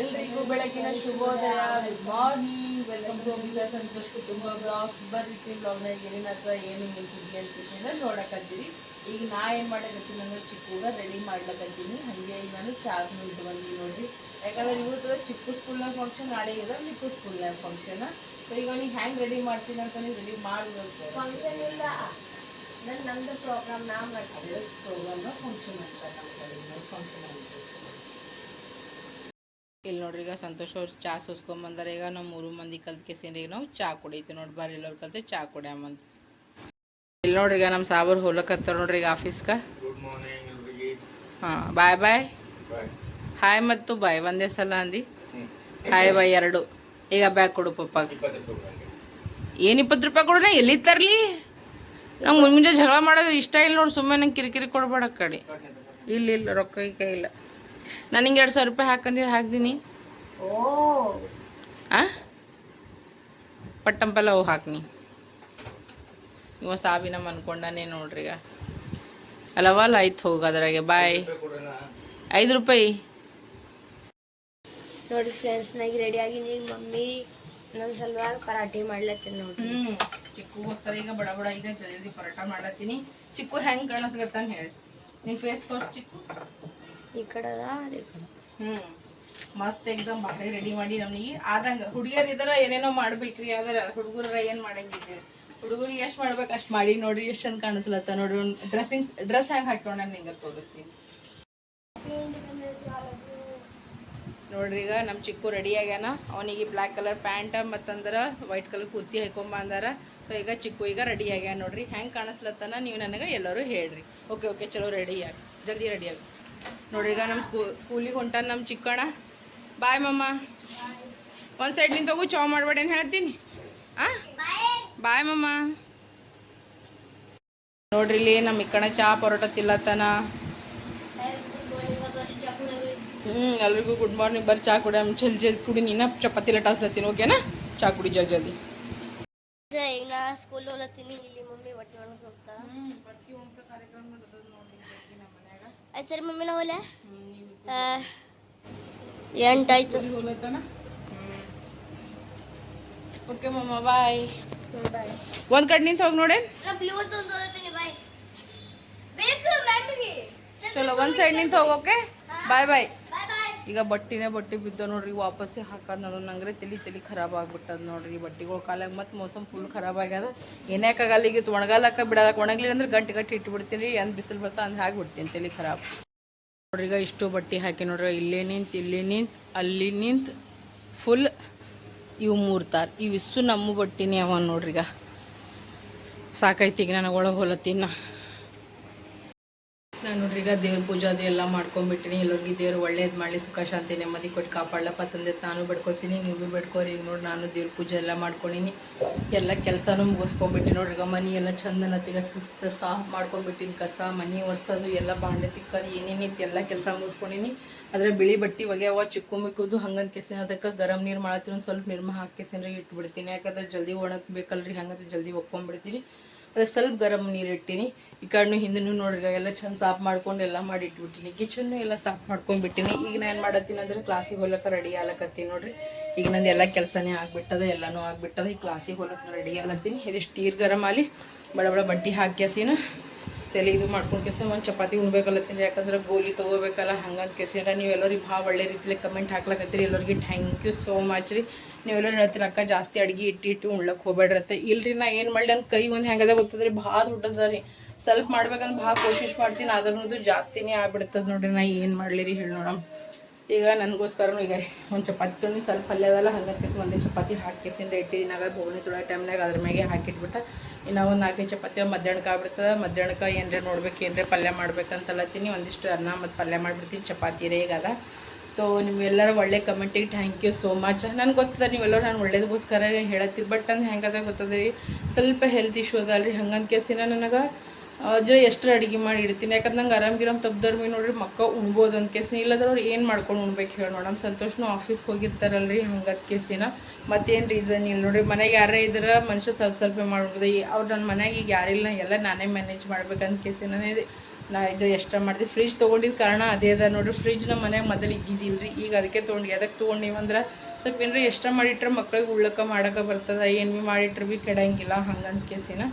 ಎಲ್ರಿಗೂ ಬೆಳಗಿನ ಶುಭೋದಯ. Good morning welcome to Ambika Santosh ಕುಟುಂಬ ಬ್ಲಾಗ್ಸ್ ಬರ್ರಿ ಬ್ಲಾಗ್ನ ಏನೇನ ಹತ್ರ ಏನು ಏನು ಸುದ್ದಿ ಅಂತ ನೋಡಕತ್ತೀರಿ ಈಗ ನಾ ಏನು ಮಾಡಕತ್ತೀನಿ ಅಂದ್ರೆ ಚಿಕ್ಕೂಗ ರೆಡಿ ಮಾಡ್ಲಕತ್ತೀನಿ ಹಾಗೆ ಈಗ ನಾನು ಚಾರ್ನು ಇದು ಬಂದಿ ನೋಡ್ರಿ. ಯಾಕಂದ್ರೆ ಇವತ್ತು ಚಿಕ್ಕು ಸ್ಕೂಲ್ನಾಗ ಫಂಕ್ಷನ್ ನಾಳೆ ಇದೆ ಮಿಕ್ಕು ಸ್ಕೂಲ್ನಾಗ ಫಂಕ್ಷನ್ ಸೊ ಈಗ ಅವ್ನಿಗೆ ಹೆಂಗೆ ರೆಡಿ ಮಾಡ್ತೀನಿ ಅಂತ ನೀವು ರೆಡಿ ಮಾಡಬೇಕು. ಫಂಕ್ಷನ್ ಇಲ್ಲ ನನ್ ನಮ್ದು ಪ್ರೋಗ್ರಾಮ್ ನಾ ಮಾಡ್ತೀನಿ ಪ್ರೋಗ್ರಾಮ್ನ ಫಂಕ್ಷನ್ ಅಂತ ನಮ್ಮ ಕಡೆ ಫಂಕ್ಷನ್ ಅಂತ ಇಲ್ಲಿ ನೋಡ್ರಿ ಈಗ ಸಂತೋಷ್ ಅವ್ರು ಚಾ ಸೋಸ್ಕೊಂಬಂದಾರ ಈಗ ನಾವು ಮೂರು ಮಂದಿ ಕಲ್ತ್ಕೇಸಿನ ಈಗ ನಾವು ಚಾ ಕುಡಿತೀವಿ ನೋಡಿ. ಬರ್ರಿ ಎಲ್ಲರೂ ಕಲ್ತು ಚಾ ಕುಡಿಯಮ್ಮಂತ ಇಲ್ಲಿ ನೋಡ್ರಿ ಈಗ ನಮ್ಮ ಸಾಬರ್ ಹೋಲಕತ್ತಾರ ನೋಡ್ರಿ ಈಗ ಆಫೀಸ್ಗೆ ಹಾಂ ಬಾಯ್ ಬಾಯ್. ಹಾಯ್ ಮತ್ತು ಬಾಯ್. ಒಂದೇ ಸಲ ಅಂದಿ. ಹಾಯ್ ಬಾಯ್ ಎರಡು. ಈಗ ಬ್ಯಾಗ್ ಕೊಡು ಪಪ್ಪ. ಏನು ಇಪ್ಪತ್ತು ರೂಪಾಯಿ ಕೊಡೋಣ ಎಲ್ಲಿ ತರಲಿ? ನಂಗೆ ಮುಂಜಾನೆ ಜಗಳ ಮಾಡೋದು ಇಷ್ಟ ಇಲ್ಲ ನೋಡಿ ಸುಮ್ಮನೆ ನಂಗೆ ಕಿರಿಕಿರಿ ಕೊಡ್ಬೇಡ ಕಡೆ. ಇಲ್ಲ ಇಲ್ಲ ರೊಕ್ಕ ಈಗ ಕೈ ಇಲ್ಲ ನಾನು ಹಿಂಗೆ ಎರಡು ಸಾವಿರ ರೂಪಾಯಿ ಹಾಕಂದಿದ್ದು ಹಾಕ್ದೀನಿ. ಓ. ಆ? ಪಟ್ಟಂಪಲ್ಲ ಅವು ಹಾಕ್ನಿ. ಇವ ಸಾವಿನಮ್ಮ ಅನ್ಕೊಂಡಾನೆ ನೋಡ್ರಿ ಈಗ ಅಲವಲ್ಲ ಆಯ್ತು ಹೋಗ ಅದ್ರಾಗೆ. ಬಾಯ್ ಐದು ರೂಪಾಯಿ ನೋಡಿ ಫ್ರೆಂಡ್ಸ್ ನಾಗ ರೆಡಿ ಆಗಿನಿ. ಮಮ್ಮಿ ನನ್ನ ಸಲುವಾಗಿ ಪರಾಠೆ ಮಾಡ್ಲತ್ತೀನಿ ನೋಡಿ ಹ್ಞೂ ಚಿಕ್ಕಗೋಸ್ಕರ ಈಗ ಬಡ ಬಡ ಈಗ ಜಲ್ದಿ ಪರೋಟ ಮಾಡತ್ತೀನಿ ಚಿಕ್ಕು ಹೆಂಗೆ ಕಾಣಿಸ್ಗತ್ತಾನ ಹೇಳಿ ನೀ ಫೇಸ್ ತೋರ್ಸ್ ಚಿಕ್ಕು. ಈ ಕಡೆ ಅದೇ ಕಡೆ. ಹ್ಞೂ ಮಸ್ತ್ ಎಕ್ದಮ್ ಭಾರಿ ರೆಡಿ ಮಾಡಿ ನಮಗೆ. ಆದಂಗೆ, ಹುಡುಗಿಯರ್ ಇದರ ಏನೇನೋ ಮಾಡ್ಬೇಕ್ರಿ ಅದರ ಹುಡುಗರ ಏನು ಮಾಡಂಗಿದ್ದೀವಿ ಹುಡುಗರಿಗೆ ಎಷ್ಟು ಮಾಡ್ಬೇಕು ಅಷ್ಟು ಮಾಡಿ, ನೋಡ್ರಿ ಎಷ್ಟು ಚಂದ ಕಾಣಿಸ್ಲತ್ತ, ನೋಡ್ರಿ ಡ್ರೆಸ್ಸಿಂಗ್ ಡ್ರೆಸ್ ಹ್ಯಾಂಗೆ ಹಾಕೋಣ ನಾನು ನಿಂಗೆ ತೋರಿಸ್ತೀನಿ. ನೋಡ್ರಿ ಈಗ ನಮ್ಮ ಚಿಕ್ಕು ರೆಡಿ ಆಗ್ಯಾನ. ಅವನಿಗೆ ಬ್ಲ್ಯಾಕ್ ಕಲರ್ ಪ್ಯಾಂಟ್ ಮತ್ತಂದ್ರೆ ವೈಟ್ ಕಲರ್ ಕುರ್ತಿ ಹಾಕೊಂಬಂದಾರ ಸೊ ಈಗ ಚಿಕ್ಕು ಈಗ ರೆಡಿ ಆಗ್ಯಾನ ನೋಡ್ರಿ. ಹೆಂಗೆ ಕಾಣಿಸ್ಲತ್ತನ ನೀವು ನನಗೆ ಎಲ್ಲರೂ ಹೇಳ್ರಿ. ಓಕೆ ಓಕೆ ಚಲೋ ರೆಡಿ ಆಗಿ, ಜಲ್ದಿ ರೆಡಿ ಆಗಿ. ನೋಡ್ರಿ ಈಗ ನಮ್ಮ ಸ್ಕೂ ಸ್ಕೂಲಿಗೆ ಹೊಂಟಾನ ನಮ್ಮ ಚಿಕ್ಕಣ್ಣ. ಬಾಯ್ ಮಮ್ಮ. ಒಂದು ಸೈಡ್ ನಿಂತ ಹೋಗು ಚಾವ್ ಮಾಡ್ಬೇಡ ಅಂತ ಹೇಳ್ತೀನಿ ಆ? ಬಾಯ್ ಮಮ್ಮ. ನೋಡ್ರಿ ಇಲ್ಲಿ ನಮ್ಮ ಇಕ್ಕಣ ಚಾ ಪರೋಟ ತಿಲ್ಲತ್ತನ ಹ್ಞೂ ಎಲ್ರಿಗೂ ಗುಡ್ ಮಾರ್ನಿಂಗ್ ಬರ್ರಿ ಚಾ ಕುಡಿ. ಜಲ್ ಜಲ್ದಿ ಕುಡಿ ನೀನ ಚಪಾತಿ ಲಟಾಸ್ಲತ್ತೀನಿ ಓಕೆನಾ? ಚಾ ಕುಡಿ ಜಲ್ದಿ. ಜಲ್ದಿ ಸ್ಕೂಲ್ ಹೋಗ್ಲತ್ತೀನಿ ಇಲ್ಲಿ ಮಮ್ಮಿ ಬಟ್ಟೆ ಒಣಗಿ ಹೋಗ್ತಾಳ. ಆಯ್ತು ಸರಿ ಮಮ್ಮಿ ನಾವು ಹೋಲೆ ಎಂಟಾಯ್ತು. ಓಕೆ ಮಮ್ಮ ಬಾಯ್ ಒಂದು ಕಡೆ ನಿಂತ ಹೋಗಿ ನೋಡೇನ್? ಚಲೋ ಒಂದ್ ಸೈಡ್ ನಿಂತ ಹೋಗೋಕೆ ಬಾಯ್ ಬಾಯ್ ಈಗ ಬಟ್ಟಿನೇ ಬಟ್ಟೆ ಬಿದ್ದ ನೋಡ್ರಿ, ವಾಪಸ್ಸೇ ಹಾಕೋದು ನೋಡು ನಂಗ್ರೆ ತಲೆ ತಲೆ ಖರಾಬ್ ಆಗ್ಬಿಟ್ಟದ ನೋಡ್ರಿ ಬಟ್ಟೆಗಳು. ಕಾಲಾಗ ಮತ್ತು ಮೋಸಮ್ ಫುಲ್ ಖರಾಬ್ ಆಗ್ಯದ. ಏನ್ಯಾಕಾಗಲ್ಲ ಈಗ ಒಣಗಾಲಕ್ಕ ಬಿಡೋದಕ್ಕೆ ಒಣಗಲಿಲ್ಲ ಅಂದ್ರೆ ಗಂಟೆ ಗಟ್ಟಿ ಇಟ್ಬಿಡ್ತೀನಿ ಏನು ಬಿಸಿಲು ಬರ್ತಾ ಅಂದ್ರೆ ಹಾಕಿಬಿಡ್ತೀನಿ ತಲೆ ಖರಾಬ್. ನೋಡ್ರಿ ಈಗ ಇಷ್ಟು ಬಟ್ಟೆ ಹಾಕಿ ನೋಡ್ರಿ, ಇಲ್ಲೇ ನಿಂತು, ಇಲ್ಲಿ ನಿಂತು, ಅಲ್ಲಿ ನಿಂತು ಫುಲ್ ಇವು ಮೂರು ತಾರ್ ಇವಿಷ್ಟು ನಮ್ಮ ಬಟ್ಟಿನೇ ಅವ ನೋಡ್ರಿ ಈಗ. ಸಾಕೈತಿ ಈಗ ನನಗೆ ಒಳಗೆ ಹೊಲತ್ತೀನಿ ನಾನು ನೋಡ್ರಿ, ಈಗ ದೇವ್ರ ಪೂಜೆ ಅದು ಎಲ್ಲ ಮಾಡ್ಕೊಂಡ್ಬಿಟ್ಟಿನಿ ಎಲ್ಲರಿಗೂ ದೇವ್ರು ಒಳ್ಳೇದು ಮಾಡಲಿ, ಸುಖ, ಶಾಂತಿ, ನೆಮ್ಮದಿ ಕೊಟ್ಟು ಕಾಪಾಡಲಪ್ಪ ತಂದೆ. ನಾನು ಬಡ್ಕೋತೀನಿ, ನೀವು ಭೀ ಬಡ್ಕೋರಿ. ಈಗ ನೋಡಿ ನಾನು ದೇವ್ರ ಪೂಜೆ ಎಲ್ಲ ಮಾಡ್ಕೊಂಡಿನಿ. ಎಲ್ಲ ಕೆಲಸನೂ ಮುಗಿಸ್ಕೊಂಬಿಟ್ಟಿನಿ ನೋಡ್ರಿ. ಈಗ ಮನೆ ಎಲ್ಲ ಚಂದನ ತಿಗ ಶಿಸ್ತು ಸಾಫ್ ಮಾಡ್ಕೊಂಡ್ಬಿಟ್ಟಿನಿ ಕಸ, ಮನೆ, ಒರೆಸೋದು, ಎಲ್ಲ ಬಾಂಡೆ ತಿಕ್ಕೋದು ಏನೇನಿತ್ತು ಎಲ್ಲ ಕೆಲಸ ಮುಗಿಸ್ಕೊಂಡಿನಿ. ಅದರ ಬಿಳಿ ಬಟ್ಟೆ ಒಗೆಯವ ಚಿಕ್ಕು ಮಿಕ್ಕುದು ಹಂಗಂತ ಕೆಸಿನ ಅದಕ್ಕೆ ಗರಂ ನೀರು ಮಾಡತ್ತೀನಿ. ಸ್ವಲ್ಪ ನಿರ್ಮ ಹಾಕಿ ಕೆಸಿನ ಇಟ್ಬಿಡ್ತೀನಿ. ಯಾಕಂದ್ರೆ ಜಲ್ದಿ ಒಣಗಬೇಕಲ್ರಿ, ಹಂಗಂದ್ರೆ ಜಲ್ದಿ ಒಕ್ಕೊಂಡ್ಬಿಡ್ತೀನಿ ಅದಕ್ಕೆ ಸ್ವಲ್ಪ ಗರಂ ನೀರು ಇಟ್ಟಿನಿ. ಈ ಕಣ್ಣು ಹಿಂದೂ ನೋಡ್ರಿ ಎಲ್ಲ ಚಂದ ಸಾಫ್ ಮಾಡ್ಕೊಂಡು ಎಲ್ಲ ಮಾಡಿ ಇಟ್ಬಿಟ್ಟಿನಿ ಕಿಚನ್ನು ಎಲ್ಲ ಸಾಫ್ ಮಾಡ್ಕೊಂಡ್ಬಿಟ್ಟಿನಿ. ಈಗ ನಾನು ಏನು ಮಾಡತ್ತೀನಿ ಅಂದ್ರೆ ಕ್ಲಾಸಿಗೆ ಹೋಗ್ಲಕ್ಕ ರೆಡಿ ಆಗ್ಲಕತ್ತೀನಿ ನೋಡ್ರಿ. ಈಗ ನಂದು ಎಲ್ಲ ಕೆಲಸನೇ ಆಗ್ಬಿಟ್ಟದ, ಎಲ್ಲನೂ ಆಗ್ಬಿಟ್ಟದ. ಈ ಕ್ಲಾಸಿಗೆ ಹೋಗ್ಲಕ್ಕ ರೆಡಿ ಆಗ್ಲತ್ತೀನಿ. ಇದಿಷ್ಟು ನೀರು ಗರಂ ಅಲ್ಲಿ ಬಡ ಬಡ ಬಟ್ಟೆ ಹಾಕ್ಯಾಸಿನ. ತಲೆ ಇದು ಮಾಡ್ಕೊಂಡು ಕೆಸ ಒಂದು ಚಪಾತಿ ಉಣ್ಬೇಕಲ್ಲತ್ತೀನಿ ಯಾಕಂದ್ರೆ ಗೋಲಿ ತೊಗೋಬೇಕಲ್ಲ ಹಂಗಂತ ನೀವು ನೀವೆಲ್ಲರಿಗೆ ಭಾಳ ಒಳ್ಳೆ ರೀತಿಲಿ ಕಮೆಂಟ್ ಹಾಕ್ಲಕತ್ತೀರಿ. ಎಲ್ಲರಿಗೆ ಥ್ಯಾಂಕ್ ಯು ಸೋ ಮಚ್ ರೀ. ನೀವೆಲ್ಲರೂ ಹೇಳ್ತೀರ, ಅಕ್ಕ, ಜಾಸ್ತಿ ಅಡ್ಗೆ ಇಟ್ಟು ಇಟ್ಟು ಉಣ್ಲಕ್ಕೆ ಹೋಗ್ಬೇಡ್ರತ್ತೆ. ಇಲ್ರಿ, ನಾ ಏನು ಮಾಡಿ ನನ್ನ ಕೈ ಒಂದು ಹೆಂಗದ ಗೊತ್ತದ್ರಿ ಭಾಳ ದೊಡ್ಡದ ರೀ. ಸ್ವಲ್ಪ ಮಾಡ್ಬೇಕಂದ್ರೆ ಭಾಳ ಕೋಶಿಶ್ ಮಾಡ್ತೀನಿ. ಆದ್ರೂ ಜಾಸ್ತಿನೇ ಆಗ್ಬಿಡ್ತದೆ ನೋಡ್ರಿ, ನಾ ಏನು ಮಾಡಲಿ ರೀ ಹೇಳಿ ನೋಡಮ್. ಈಗ ನನಗೋಸ್ಕರನು ಈಗ ಒಂದು ಚಪಾತಿ ತೊಗೊಂಡು ಸ್ವಲ್ಪ ಪಲ್ಯ ಅದಲ್ಲ ಹಂಗೆ ಕೇಸಿ ಒಂದೇ ಚಪಾತಿ ಹಾಕಿ ಕೇಸಿಂದ ಇಟ್ಟಿದ್ದೀನಿ ಆಗ ಬೋಗಣಿ ತೊಳೋ ಟೈಮ್ನಾಗ ಅದ್ರ ಮ್ಯಾಗೆ ಹಾಕಿಟ್ಬಿಟ್ಟು ಇನ್ನು ಒಂದು ನಾಲ್ಕೈದು ಚಪಾತಿ ಮಧ್ಯಾಹ್ನಕ್ಕೆ ಆಗ್ಬಿಡ್ತದೆ. ಮಧ್ಯಾಹ್ನಕ್ಕೆ ಏನರ ನೋಡ್ಬೇಕು, ಏನರೇ ಪಲ್ಯ ಮಾಡ್ಬೇಕಂತಲತ್ತೀನಿ ಒಂದಿಷ್ಟು ಅನ್ನ ಮತ್ತು ಪಲ್ಯ ಮಾಡಿಬಿಡ್ತೀನಿ. ಚಪಾತಿ ರೇ ಈಗ ಅದ. ತೋ ನೀವೆಲ್ಲರ ಒಳ್ಳೆ ಕಮೆಂಟಿಗೆ ಥ್ಯಾಂಕ್ ಯು ಸೋ ಮಚ್ ನನಗೆ ಗೊತ್ತದ ನೀವೆಲ್ಲರೂ ನಾನು ಒಳ್ಳೇದಕ್ಕೋಸ್ಕರ ಹೇಳತ್ತೀರಿ ಬಟ್ ನಂದು ಹೆಂಗದ ಗೊತ್ತದ ರೀ ಸ್ವಲ್ಪ ಹೆಲ್ತ್ ಇಶ್ಯೂ ಅದಲ್ರಿ. ಹಂಗಂತ ಕೇಸಿನ ನನಗೆ ಅಜ್ಜ ಎಷ್ಟು ಅಡುಗೆ ಮಾಡಿ ಇಡ್ತೀನಿ. ಯಾಕಂದ್ರೆ ನಂಗೆ ಆರಾಮ್ ಗಿರಾಮ್ ತಪ್ದರ್ಮಿ ನೋಡ್ರಿ ಮಕ್ಕ ಉಣ್ಬೋದು ಅಂತ ಕೇಸಿನ. ಇಲ್ಲದ್ರೆ ಅವ್ರು ಏನು ಮಾಡ್ಕೊಂಡು ಉಣ್ಬೇಕು ಹೇಳಿ ನೋಡಮ್ ಸಂತೋಷನೂ ಆಫೀಸ್ಗೆ ಹೋಗಿರ್ತಾರಲ್ರಿ ಹಂಗದ ಕೇಸಿನ. ಮತ್ತೇನು ರೀಸನ್ ಇಲ್ಲ ನೋಡ್ರಿ. ಮನೆಗೆ ಯಾರೇ ಇದ್ರೆ ಮನುಷ್ಯ ಸ್ವಲ್ಪ ಸ್ವಲ್ಪ ಮಾಡ್ಬೋದು. ಅವ್ರು ನನ್ನ ಮನೆಗೆ ಈಗ ಯಾರಿಲ್ಲ ಎಲ್ಲ ನಾನೇ ಮ್ಯಾನೇಜ್ ಮಾಡ್ಬೇಕಂತ ಕೇಸಿನ. ನಾ ಇದು ಎಕ್ಸ್ಟ್ರಾ ಮಾಡಿದೆ. ಫ್ರಿಜ್ ತೊಗೊಂಡಿದ್ದ ಕಾರಣ ಅದೇ ಅದ ನೋಡ್ರಿ. ಫ್ರಿಜ್ ನಮ್ಮ ಮನ್ಯಾಗ ಮೊದಲು ಇದ್ದಿದ್ದೀವಿ ಈಗ ಅದಕ್ಕೆ ತೊಗೊಂಡು ಅದಕ್ಕೆ ತೊಗೊಂಡಿವಂದ್ರೆ ಸ್ವಲ್ಪ ಏನರ ಎಕ್ಸ್ಟ್ರಾ ಮಾಡಿಟ್ರೆ ಮಕ್ಳಿಗೆ ಉಳ್ಳಕ್ಕೆ ಮಾಡಕ್ಕೆ ಬರ್ತದೆ. ಏನು ಭೀ ಮಾಡಿಟ್ರೆ ಭೀ ಕೆಡಂಗಿಲ್ಲ ಹಂಗಂತ ಕೇಸಿನ.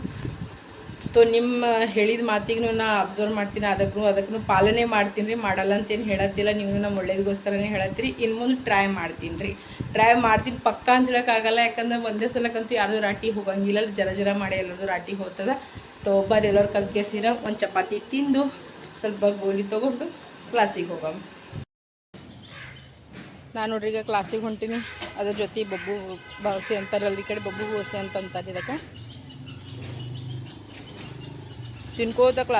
ತೊ ನಿಮ್ಮ ಹೇಳಿದ ಮಾತಿಗೂ ನಾ ಅಬ್ಸರ್ವ್ ಮಾಡ್ತೀನಿ ಅದಕ್ಕೂ ಅದಕ್ಕೂ ಪಾಲನೆ ಮಾಡ್ತೀನಿ ರೀ ಮಾಡಲ್ಲ ಅಂತೇನು ಹೇಳತ್ತಿಲ್ಲ, ನೀವು ನಮ್ಮ ಒಳ್ಳೇದಕ್ಕೋಸ್ಕರನೇ ಹೇಳತ್ತೀರಿ ಇನ್ನು ಮುಂದೆ ಟ್ರೈ ಮಾಡ್ತೀನಿ ರೀ. ಟ್ರೈ ಮಾಡ್ತೀನಿ, ಪಕ್ಕ ಅಂತ ಹೇಳೋಕ್ಕಾಗಲ್ಲ ಯಾಕಂದ್ರೆ ಒಂದೇ ಸಲಕ್ಕಂತೂ ಯಾರ್ದು ರಾಟಿ ಹೋಗಂಗಿಲ್ಲ ಜರ ಜರ ಮಾಡಿ ಎಲ್ಲರದು ರಾಟಿ ಹೋಗ್ತದ. ತೊ ಒಬ್ಬರು ಎಲ್ಲರೂ ಕಗ್ಗೆಸಿರ ಒಂದು ಚಪಾತಿ ತಿಂದು ಸ್ವಲ್ಪ ಗೋಲಿ ತೊಗೊಂಡು ಕ್ಲಾಸಿಗೆ ಹೋಗಮ್ಮ ನಾನು ನೋಡ್ರಿ ಈಗ ಕ್ಲಾಸಿಗೆ ಹೊಂಟೀನಿ, ಅದ್ರ ಜೊತೆ ಬಬ್ಬು ಬಾವಸಿ ಅಂತಾರಲ್ಲ ಈ ಕಡೆ ಬಬ್ಬು ಬೋಸೆ ಅಂತ ಅಂತಾರೆ ಇದಕ್ಕೆ. ತಿನ್ಕೋತ ಕ್ಲಾ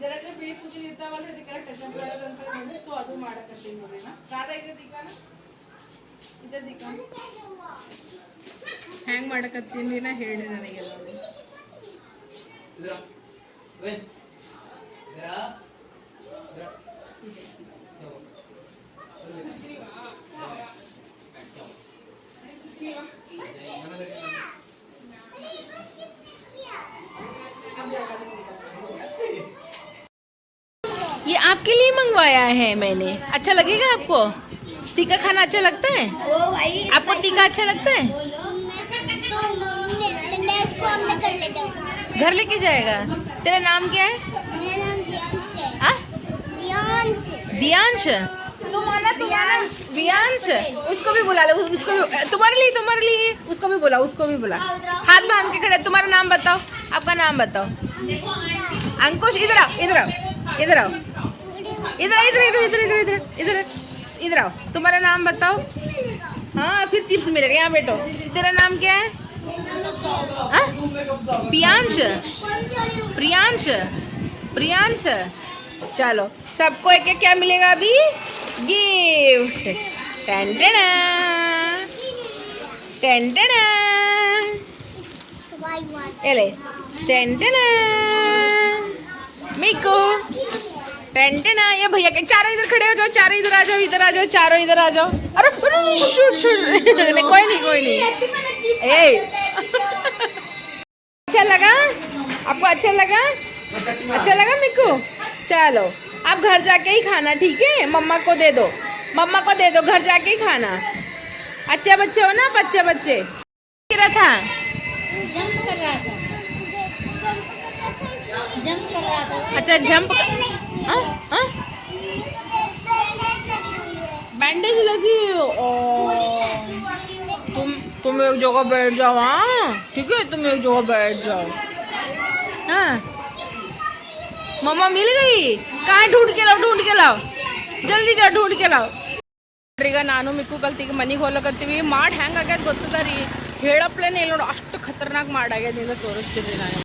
ಜರಗ ಬಿಳಿ ಕೂದಲು ಇರ್ತಾವಲ್ಲ ಇದಕ್ಕೆಲ್ಲ ಟಚಪ್ ಮಾಡೋದಂತ ನೋಡಿ ಸೊ ಅದು ಮಾಡಕತ್ತೀನಿ ನೋಡಿ ನಾ ಈಗ ದಿಕ್ಕಾನ ಇದ ದಿಕ್ಕ ಹ್ಯಾಂಗ್ ಮಾಡಕತ್ತೀನಿ ನಾ ಹೇಳಿ ನನಗೆಲ್ಲ. मंगवाया है मैंने। अच्छा लगेगा आपको? तीखा खाना अच्छा लगता है? ओ भाई आपको तीखा अच्छा लगता है? मैं इसको कर ले घर लेके जाएगा। तेरा नाम क्या है? मेरा नाम जियांश है। हाँ? जियांश दियांश? उसको भी बुला लो उसको भी तुम्हारे लिए तुम्हारे लिए। उसको भी बुला उसको भी बुला। हाथ बाँध के खड़े तुम्हारा नाम बताओ। आपका नाम बताओ। अंकुश इधर आओ इधर आओ इधर आओ। इधर इधर इधर इधर इधर इधर इधर इधर आओ। तुम्हारा नाम बताओ। हाँ फिर चिप्स मिलेगा यहाँ बैठो। तेरा नाम क्या है? हाँ? प्रियांश। प्रियांश। प्रियांश। चलो सबको एक एक क्या मिलेगा अभी? गिफ्ट। टेंटेना टेंटेना एले टेंटेना मिको टेंटेना ये भैया के चारों इधर खड़े हो जाओ चारों इधर आ जाओ इधर आ जाओ चारों इधर आ जाओ। अरे शूट शूट। नहीं कोई नहीं कोई नहीं। ए। अच्छा लगा? आपको अच्छा लगा? अच्छा लगा मिक्कू चलो आप घर जाके ही खाना ठीक है? मम्मा को दे दो। मम्मा को दे दो घर जाके ही खाना। अच्छे बच्चे हो ना बच्चे? बच्चे गिरा था। जंप कर रहा था। जंप कर रहा था। अच्छा जंप बैंडेज लगी ओ तुम तुम एक जगह बैठ जाओ हाँ ठीक है तुम एक जगह बैठ जाओ हाँ मम्मा मिल गई कहाँ ढूंढ के लाओ ढूंढ के लाओ ಜಲ್ದಿ ಜಾ ढूंढ के लाओ ಈಗ ನಾನು ಮಿಕ್ಕು ಕಲ್ತಿಗೆ ಮನೆಗೆ ಹೋಗ್ಲಕತ್ತೀವಿ ಮಾಡಿ ಹೆಂಗೆ ಆಗ್ಯದ ಗೊತ್ತದ ರೀ ಹೇಳಪ್ಲೇನೆ ಇಲ್ಲ ನೋಡು ಅಷ್ಟು ಖತರ್ನಾಕ್ ಮಾಡಾಗ್ಯದ ನಿಂದ ತೋರಿಸ್ತೀನಿ ನಾನು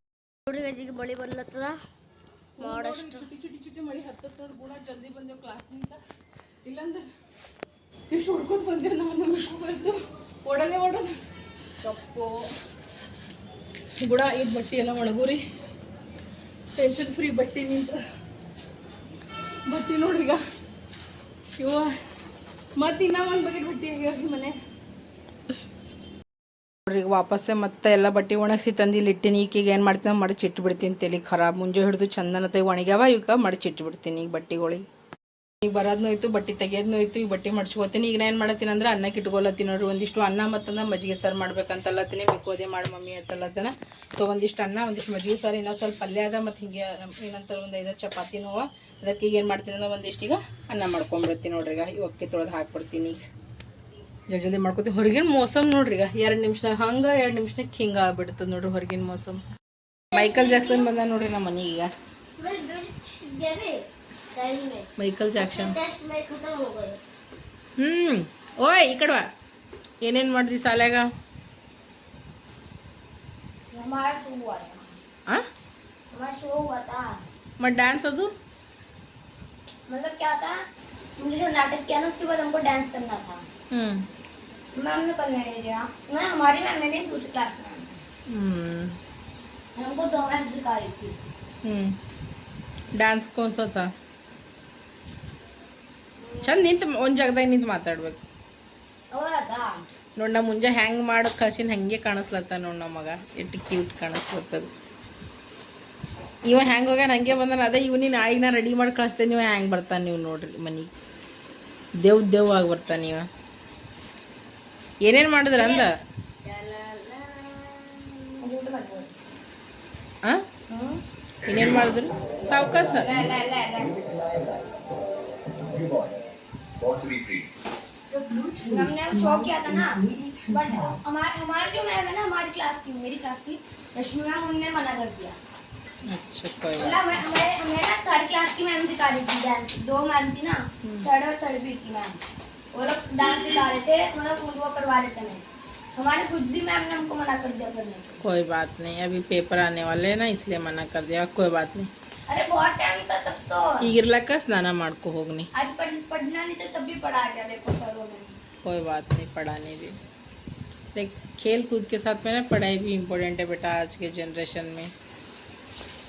ನೋಡ್ರಿ ಗಜಿಗೆ ಮಳಿ ಬರ್ಲತ್ತದ ಮಾಡಷ್ಟು. ಚುಟ್ಟಿ ಚುಟ್ಟಿ ಚುಟ್ಟಿ ಮಳಿ ಹತ್ತತ್ ನೋಡಿ ಗುಣ ಜಲ್ದಿ ಬಂದೆವು ಕ್ಲಾಸ್ನಿಂದ. ಇಲ್ಲಂದ್ರೆ ಇಷ್ಟು ಹುಡ್ಕೋದು ಬಂದೆ ನಾನು ಬಂದು ಒಡನೆ ಓಡೋದು ಕಪ್ಪು ಗುಡ ಇದು ಬಟ್ಟೆ ಎಲ್ಲ ಒಣಗೂರಿ. ಟೆನ್ಷನ್ ಫ್ರೀ ಬಟ್ಟೆ ನಿಂತ. ಬಟ್ಟೆ ನೋಡ್ರಿ ಈಗ. ಇವ ಮತ್ತೆ ಇನ್ನೂ ಒಂದು ಬಗ್ಗೆ ಬಟ್ಟೆ ಆಗ್ಯಾವ ಮನೆ? ನೋಡ್ರಿ ಈಗ ವಾಪಸ್ಸೆ ಮತ್ತೆ ಎಲ್ಲ ಬಟ್ಟೆ ಒಣಗಿಸಿ ತಂದು ಇಲ್ಲಿ ಇಟ್ಟಿನಿ. ಈಗೀಗ ಏನು ಮಾಡ್ತೀನಿ, ಮಡಚಿ ಬಿಡ್ತೀನಿ ತಲೆ ಖರಾಬ್. ಮುಂಜೆ ಹಿಡಿದು ಚಂದನ ತೈ ಒಣಗ್ಯಾವ, ಈಗ ಮಡಚಿ ಇಟ್ಬಿಡ್ತೀನಿ ಈಗ ಬಟ್ಟೆಗಳಿಗೆ. ಈಗ ಬರೋದ್ನು ಆಯ್ತು ಬಟ್ಟೆ ತೆಗಿಯೋದ್ನು ಆಯ್ತು ಈಗ ಬಟ್ಟೆ ಮಡ್ಸ್ಕೊತೀನಿ ಈಗ ಏನು ಮಾಡತ್ತೀನಿ ಅಂದ್ರೆ ಅನ್ನಕ್ಕೆ ಇಟ್ಕೊಲತ್ತೀನಿ ನೋಡ್ರಿ. ಒಂದಿಷ್ಟು ಅನ್ನ ಮತ್ತಂದ್ರೆ ಮಜ್ಜಿಗೆ ಸಾರು ಮಾಡ್ಬೇಕಂತಲ್ಲತ್ತೀನಿ ಮಿಕ್ಕೋದೆ ಮಾಡಿ ಮಮ್ಮಿ ಅಂತಲ್ಲತ್ತನ ಸೊ, ಒಂದಿಷ್ಟು ಅನ್ನ, ಒಂದಿಷ್ಟು ಮಜ್ಜಿಗೆ ಸಾರು, ಇನ್ನೊಂದು ಸ್ವಲ್ಪ ಪಲ್ಯ ಅದ ಮತ್ತು ಹಿಂಗೆ ಏನಂತಾರೆ ಒಂದು ಐದಾರು ಚಪಾತಿ ನೋವು. ಅದಕ್ಕೆ ಈಗ ಏನು ಮಾಡ್ತೀನಿ ಅಂದ್ರೆ ಒಂದಿಷ್ಟು ಈಗ ಅನ್ನ ಮಾಡ್ಕೊಂಬಿಡ್ತೀನಿ ನೋಡ್ರಿ ಈಗ. ಈ ಒಕ್ಕೆ ತೊಳೆದು ಹಾಕ್ಬಿಡ್ತೀನಿ ಈಗ. ಜಲ್ದಿ ಜಲ್ದಿ ಮಾಡ್ಕೊತೀವಿ ಹೊರಗಿನ ಮೋಸಮ್ ನೋಡ್ರಿ ಈಗ ಎರಡು ನಿಮಿಷನಾಗ ಹಂಗೆ ಎರಡು ನಿಮಿಷನಾಗ ಹಿಂಗೆ ಆಗ್ಬಿಡ್ತದೆ ನೋಡ್ರಿ ಹೊರಗಿನ ಮೋಸಮ್ ಮೈಕಲ್ ಜಾಕ್ಸನ್ ಬಂದ ನೋಡ್ರಿ ನಮ್ಮ ಮನೆಗೆ ಈಗ टाइम में ಮೈಕಲ್ ಜಾಕ್ಸನ್ टेस्ट में खत्म हो गए ಹ್ಞೂ ಓಯ್ ಈ ಕಡೆ ಬಾ ಏನೇನು ಮಾಡಿದ್ವಿ ಸಾಲ್ಯಾಗ हमारा शो हुआ था ಆ हमारा शो हुआ था ಮತ್ತು ಡ್ಯಾನ್ಸ್ ಅದು मतलब क्या था हमने जो नाटक किया ना उसके बाद हमको डांस करना था ಹ್ಞೂ मैम ने करने नहीं दिया मैं हमारी मैम ने नहीं दूसरी क्लास में हम्म हमको दो मैम सिखा रही थी हम्म ಡ್ಯಾನ್ಸ್ कौन सा था ಚಂದ ನಿಂತು ಒಂದು ಜಾಗದಾಗ ನಿಂತು ಮಾತಾಡ್ಬೇಕು और था ನೋಡಿ ನಾ ಮುಂಜೆ ಹ್ಯಾಂಗ್ ಮಾಡಿ ಕಳ್ಸಿನ ಹಂಗೆ ಕಾಣಿಸ್ಲತ್ತ ನೋಡಿ ನಮ್ಮ ಮಗ ಎಷ್ಟು ಕ್ಯೂಟ್ ಕಾಣಿಸ್ಲತ್ತದ ಇವ ಹ್ಯಾಂಗ್ ಹೋಗ್ಯಾನ ಹಂಗೆ ಬಂದಾನ ಅದೇ ಇವ್ನಿ ನಾಯಿಗೆ ನಾ ರೆಡಿ ಮಾಡಿ ಕಳಿಸ್ತೇನೆ ನೀವು ಹ್ಯಾಂಗ್ ಬರ್ತಾನೆ ನೀವು ನೋಡ್ರಿ ಮನೆಗೆ ದೇವ್ ದೇವ್ ಆಗಿ ಬರ್ತಾನೆ ಇವ ಏನೇನು ಮಾಡಿದ್ರ ಅಂದ झूठ मत बोल ಆ ಏನೇನು ಮಾಡಿದ್ರು ಸಾವ್ಕಾಸ ला ला ला ला हमने शो किया था ना बट हमारे हमारे जो मैम है ना हमारी क्लास की मेरी क्लास की रश्मि मैम उनने मना कर दिया अच्छा कोई बात मतलब हमें हमें हमें ना थर्ड क्लास की मैम सिखा रही थी डांस दो मैम थी ना थर्ड और थर्ड बी की मैम वो लोग डांस सिखा रहे थे मतलब वो करवा रहे थे हमें हमारे खुद भी मैम ने हमको मना कर दिया करने को कोई बात नहीं अभी पेपर आने वाले हैं ना इसलिए मना कर दिया कोई बात नहीं अरे बहुत टाइम था तब तो ಈಗ ಇರ್ಲಕ್ಕ ಸ್ನಾನ ಮಾಡ್ಕೊ ಹೋಗ್ನಿ आज पढ़, पढ़ना नहीं तो तब भी पढ़ा दिया देखो सरों ने कोई बात नहीं पढ़ाने भी देख खेल कूद के साथ में ना पढ़ाई भी इम्पोर्टेंट है बेटा आज के जनरेशन में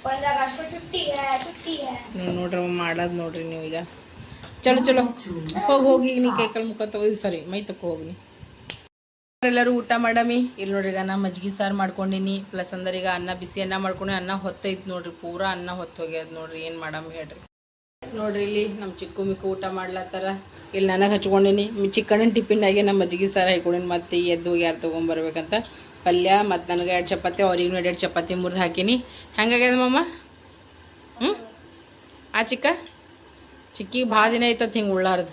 पंद्रह अगस्त को छुट्टी है छुट्टी है ನೀವು ನೋಡ್ರಿ ಅವ ಮಾಡೋದು ನೋಡ್ರಿ ನೀವು ಈಗ ಚಲೋ ಚಲೋ. ಹೋಗಿ ಹೋಗಿ, ನೀ ಕೈ ಕಾಲು ಮುಖ ತಗೋ ಸರಿ, ಮೈ ತಕ್ಕ ಹೋಗ್ನಿ. ಎಲ್ಲರೂ ಊಟ ಮಾಡಮಿ. ಇಲ್ಲಿ ನೋಡ್ರಿ ಈಗ ನಾ ಮಜ್ಜಿಗೆ ಸಾರು ಮಾಡ್ಕೊಂಡಿನಿ. ಪ್ಲಸ್ ಅಂದ್ರೆ ಈಗ ಅನ್ನ ಬಿಸಿ ಅನ್ನ ಮಾಡ್ಕೊಂಡು, ಅನ್ನ ಹೊತ್ತೈತಿ ನೋಡ್ರಿ. ಪೂರಾ ಅನ್ನ ಹೊತ್ತು ಹೋಗ್ಯದ ನೋಡ್ರಿ. ಏನು ಮಾಡಮಿ ಹೇಳ್ರಿ. ನೋಡ್ರಿ ಇಲ್ಲಿ ನಮ್ಮ ಚಿಕ್ಕು ಮಿಕ್ಕು ಊಟ ಮಾಡ್ಲತ್ತಾರ. ಇಲ್ಲಿ ನನಗೆ ಹಚ್ಕೊಂಡಿನಿ. ಚಿಕ್ಕಣ್ಣನ ಟಿಫಿನ್ನಾಗೆ ನಮ್ಮ ಮಜ್ಜಿಗೆ ಸಾರು ಹಾಕೊಂಡಿನಿ. ಮತ್ತೆ ಎದ್ದು ಯಾರು ತೊಗೊಂಬರ್ಬೇಕಂತ. ಪಲ್ಯ, ಮತ್ತು ನನಗೆ ಎರಡು ಚಪಾತಿ ಅವ್ರಿಗೂ ಎರಡು ಚಪಾತಿ ಮುರಿದು ಹಾಕಿನಿ. ಹೆಂಗಾಗ್ಯದ ಮಮ್ಮ ಹ್ಞೂ ಆ ಚಿಕ್ಕ? ಚಿಕ್ಕಿಗೆ ಭಾಳ ದಿನ ಐತತ್ ಹಿಂಗೆ ಉಳ್ಳಾರ್ದು.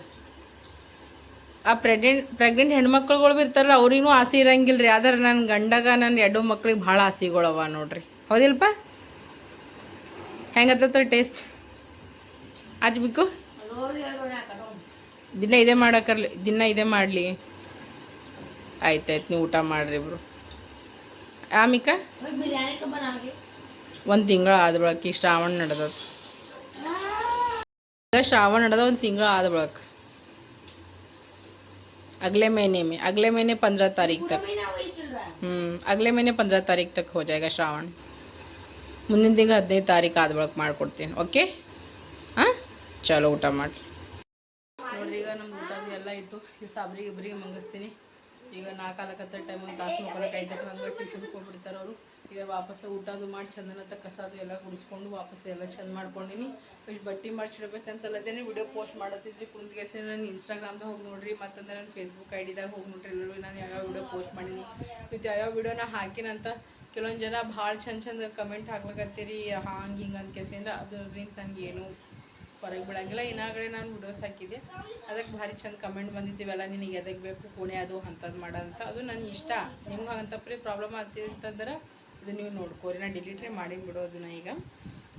ಆ ಪ್ರೆಗ್ನೆಂಟ್ ಪ್ರೆಗ್ನೆಂಟ್ ಹೆಣ್ಮಕ್ಳುಗಳು ಬಿ ಇರ್ತಾರಲ್ಲ ಅವ್ರಿಗೂ ಆಸೆ ಇರಂಗಿಲ್ಲ ರೀ ಆದ್ರೆ ನನ್ನ ಗಂಡಗ ನನ್ನ ಎರಡು ಮಕ್ಳಿಗೆ ಭಾಳ ಆಸೆಗಳವ ನೋಡ್ರಿ. ಹೌದಿಲ್ಪ? ಹೆಂಗತ್ತ ಟೇಸ್ಟ್ ಹಚ್ಬೇಕು ದಿನ ಇದೇ ಮಾಡಕ್ಕರ್ಲಿ ದಿನ ಇದೇ ಮಾಡಲಿ. ಆಯ್ತಾಯ್ತು ನೀವು ಊಟ ಮಾಡಿರಿ ಇಬ್ರು. ಆಮಿಕ ಒಂದು ತಿಂಗಳು ಆದ ಬಳಕ ಶ್ರಾವಣ ನಡೆದದ್ದು ಶ್ರಾವಣ ನಡೆದ ಒಂದು ತಿಂಗಳು ಆದ ಬಳಕ. ಮಹಿನೆ ಮೇ में ಮಹಿನೆ ಪಂದ್ರ पंद्रह ತಕ್. ಹ್ಞೂ ಅಗಲೆ ಮಹಿನೆ ಪಂದ್ರ ತಾರೀಕು ತಕ್ ಹೋ ಶ್ರಾವಣ. ಮುಂದಿನ ತಿಂಗಳು ಹದಿನೈದು ತಾರೀಕು ಆದ ಬಳಕ ಮಾಡ್ಕೊಡ್ತೀನಿ, ಓಕೆ? ಹಾಂ? ಚಲೋ ಊಟ ಮಾಡಿರಿ. ನೋಡ್ರಿ, ಈಗ ನಮ್ಮ ಊಟದ್ದು ಎಲ್ಲ ಇತ್ತು. ಈ ಸಬ್ರಿಗೆ ಇಬ್ಬರಿಗೆ ಮಂಗಿಸ್ತೀನಿ. ಈಗ ನಾಲ್ಕು ಕಾಲಕತ್ತ ಟೈಮ್ ಒಂದು ತಾಸು ಮಕ್ಕಳ ಕೈ ಹಂಗೆ ಟ್ಯೂಷನ್ ಹೋಗ್ಬಿಡ್ತಾರೆ ಅವರು. ಈಗ ವಾಪಸ್ ಊಟ ಅದು ಮಾಡಿ ಚಂದನಂತ ಕಸ ಅದು ಎಲ್ಲ ಗುಡಿಸ್ಕೊಂಡು ವಾಪಸ್ ಎಲ್ಲ ಚಂದ ಮಾಡ್ಕೊಂಡಿನಿ. ಇಷ್ಟು ಬಟ್ಟೆ ಮಾಡಿಸಿಡ್ಬೇಕಂತಲ್ಲದೇನೆ ವಿಡಿಯೋ ಪೋಸ್ಟ್ ಮಾಡತ್ತಿದ್ರಿ ಕುಂದ್ಗೆಸೆ ನಾನು ಇನ್ಸ್ಟಾಗ್ರಾಮ್ದಾಗ ಹೋಗಿ ನೋಡ್ರಿ, ಮತ್ತಂದ್ರೆ ನನ್ನ ಫೇಸ್ಬುಕ್ ಐ ಡಿದಾಗ ಹೋಗಿ ನೋಡ್ರಿ ಎಲ್ಲರೂ. ನಾನು ಯಾವ್ಯಾವ ವಿಡಿಯೋ ಪೋಸ್ಟ್ ಮಾಡೀನಿ. ಮತ್ತು ಯಾವ್ಯಾವ ವಿಡಿಯೋನ ಹಾಕಿನಂತ ಕೆಲವೊಂದು ಜನ ಭಾಳ ಚಂದ ಚಂದ ಕಮೆಂಟ್ ಹಾಕ್ಲಕತ್ತೀರಿ. ಹಾಂಗೆ, ಹಿಂಗೆ ಅಂದ್ರೆ ಅದರಿಂದ ಏನು ಹೊರಗೆ ಬಿಡಂಗಿಲ್ಲ. ಇನ್ನಾಗಡೆ ನಾನು ವಿಡಿಯೋಸ್ ಹಾಕಿದ್ದೆ ಅದಕ್ಕೆ ಭಾರಿ ಚಂದ ಕಮೆಂಟ್ ಬಂದಿದ್ದೀವಲ್ಲ ನಿನಗೆ ಎದಕ್ಕೆ ಬೇಕು ಕೋಣೆ ಅದು ಅಂಥದ್ದು ಮಾಡಂತ ಅದು ನನ್ನ ಇಷ್ಟ. ನಿಮ್ಗೆ ಹಂಗಂತಪ್ರಿ ಪ್ರಾಬ್ಲಮ್ ಆಗ್ತಿದೆ ಅದು ನೀವು ನೋಡ್ಕೋರಿ. ನಾನು ಮಾಡಿನ ಮಾಡಿ ಬಿಡೋದನ್ನ ಈಗ.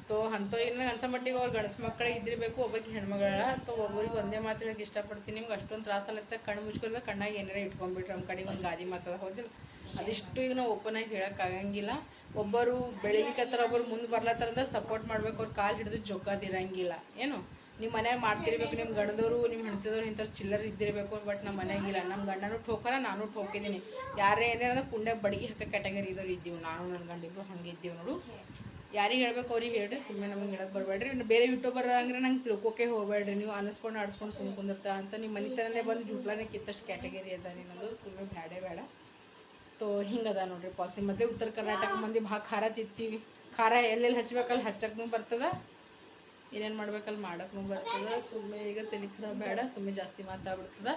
ತೋ, ಅಂಥವ್ ಈಗ ಅನ್ಸ ಮಟ್ಟಿಗೆ ಅವ್ರು ಗಂಡಸು ಮಕ್ಕಳೇ ಇದ್ದಿರಬೇಕು ಒಬ್ಬಕ್ಕೆ ಹೆಣ್ಮಗಳ. ತೋ, ಒಬ್ಬರಿಗೆ ಒಂದೇ ಮಾತು ಹೇಳಕ್ಕೆ ಇಷ್ಟಪಡ್ತೀನಿ. ನಿಮ್ಗೆ ಅಷ್ಟೊಂದು ತ್ರಾಸಲ್ಲತ್ತ ಕಣ್ಣು ಮುಚ್ಕೊಳ್ದ ಕಣ್ಣಾಗ ಏನಾರ ಇಟ್ಕೊಂಡ್ಬಿಟ್ರೆ ನಮ್ಮ ಕಡೆಗೆ ಒಂದು ಗಾದಿ ಮಾತದ ಹೋದ್ರೆ ಅದಿಷ್ಟು ಈಗ ನಾವು ಓಪನ್ ಆಗಿ ಹೇಳೋಕ್ಕಾಗಂಗಿಲ್ಲ ಒಬ್ಬರು ಬೆಳಿಲಿಕ್ಕೆ ಒಬ್ಬರು ಮುಂದೆ ಬರ್ಲತ್ತಾರ ಅಂದ್ರೆ ಸಪೋರ್ಟ್ ಮಾಡ್ಬೇಕು. ಅವ್ರು ಕಾಲು ಹಿಡಿದು ಜೊಗ್ಗದಿರಂಗಿಲ್ಲ ಏನು? ನಿಮ್ಮ ಮನ್ಯಾಗ ಮಾಡ್ತಿರ್ಬೇಕು ನಿಮ್ಮ ಗಂಡದವರು ನಿಮ್ಮ ಹೆಣ್ತಿದವ್ರು ಇಂಥವ್ರು ಚಿಲ್ಲರ್ ಇದ್ದಿರಬೇಕು ಬಟ್ ನಮ್ಮ ಮನೆಯಾಗಿಲ್ಲ ನಮ್ಮ ಗಂಡನೂ ಠೋಕರ ನಾನು ಠೋಕಿದ್ದೀನಿ ಯಾರೇ ಏನೇ ಅಂದ್ರೆ ಕುಂಡ್ಯಾಗ ಬಡಗಿ ಹಾಕೋ ಕ್ಯಾಟಗರಿ ಇದ್ದವ್ರು ಇದ್ದೀವಿ. ನಾನು ನನ್ನ ಗಂಡಿಬ್ರು ಹಂಗೆ ಇದ್ದೀವಿ ನೋಡು. ಯಾರಿಗೆ ಹೇಳ್ಬೇಕು ಅವ್ರಿಗೆ ಹೇಳ್ರಿ ಸುಮ್ಮನೆ ನಮಗೆ ಹೇಳಕ್ಕೆ ಬರಬೇಡ್ರಿ ಬೇರೆ ಯೂಟ್ಯೂಬರ್ ಅಂದ್ರೆ ನಂಗೆ ತಿಳ್ಕೊಕೆ ಹೋಗಬೇಡ್ರಿ ನೀವು ಅನಿಸ್ಕೊಂಡು ಆಡಿಸ್ಕೊಂಡು ಸುಮ್ಮನೆ ಕುಂದಿರ್ತಾ ಅಂತ ನಿಮ್ಮ ಮನೆ ಥರನೇ ಬಂದು ಜುಟ್ಲಾನೆ ಕಿತ್ತಷ್ಟು ಕ್ಯಾಟಗರಿ ಅದ ನಿನ್ನದು ಸುಮ್ಮನೆ ಬೇಡೇ ಬೇಡ ತೋ, ಹಿಂಗದ ನೋಡ್ರಿ ಪಾಸಿ ಮತ್ತೆ ಉತ್ತರ ಕರ್ನಾಟಕ ಮಂದಿ ಭಾಳ ಖಾರ ತಿತ್ತೀವಿ. ಖಾರ ಎಲ್ಲೆಲ್ಲಿ ಹಚ್ಬೇಕಲ್ಲಿ ಹಚ್ಚಕ್ಕೂ ಬರ್ತದ. ಏನೇನು ಮಾಡ್ಬೇಕಲ್ಲಿ ಮಾಡೋಕ್ಕೂ ಬರ್ತದೆ. ಸುಮ್ಮನೆ ಈಗ ತಲೆ ಬೇಡ ಸುಮ್ಮನೆ ಜಾಸ್ತಿ ಮಾತಾಡ್ಬಿಡ್ತದ.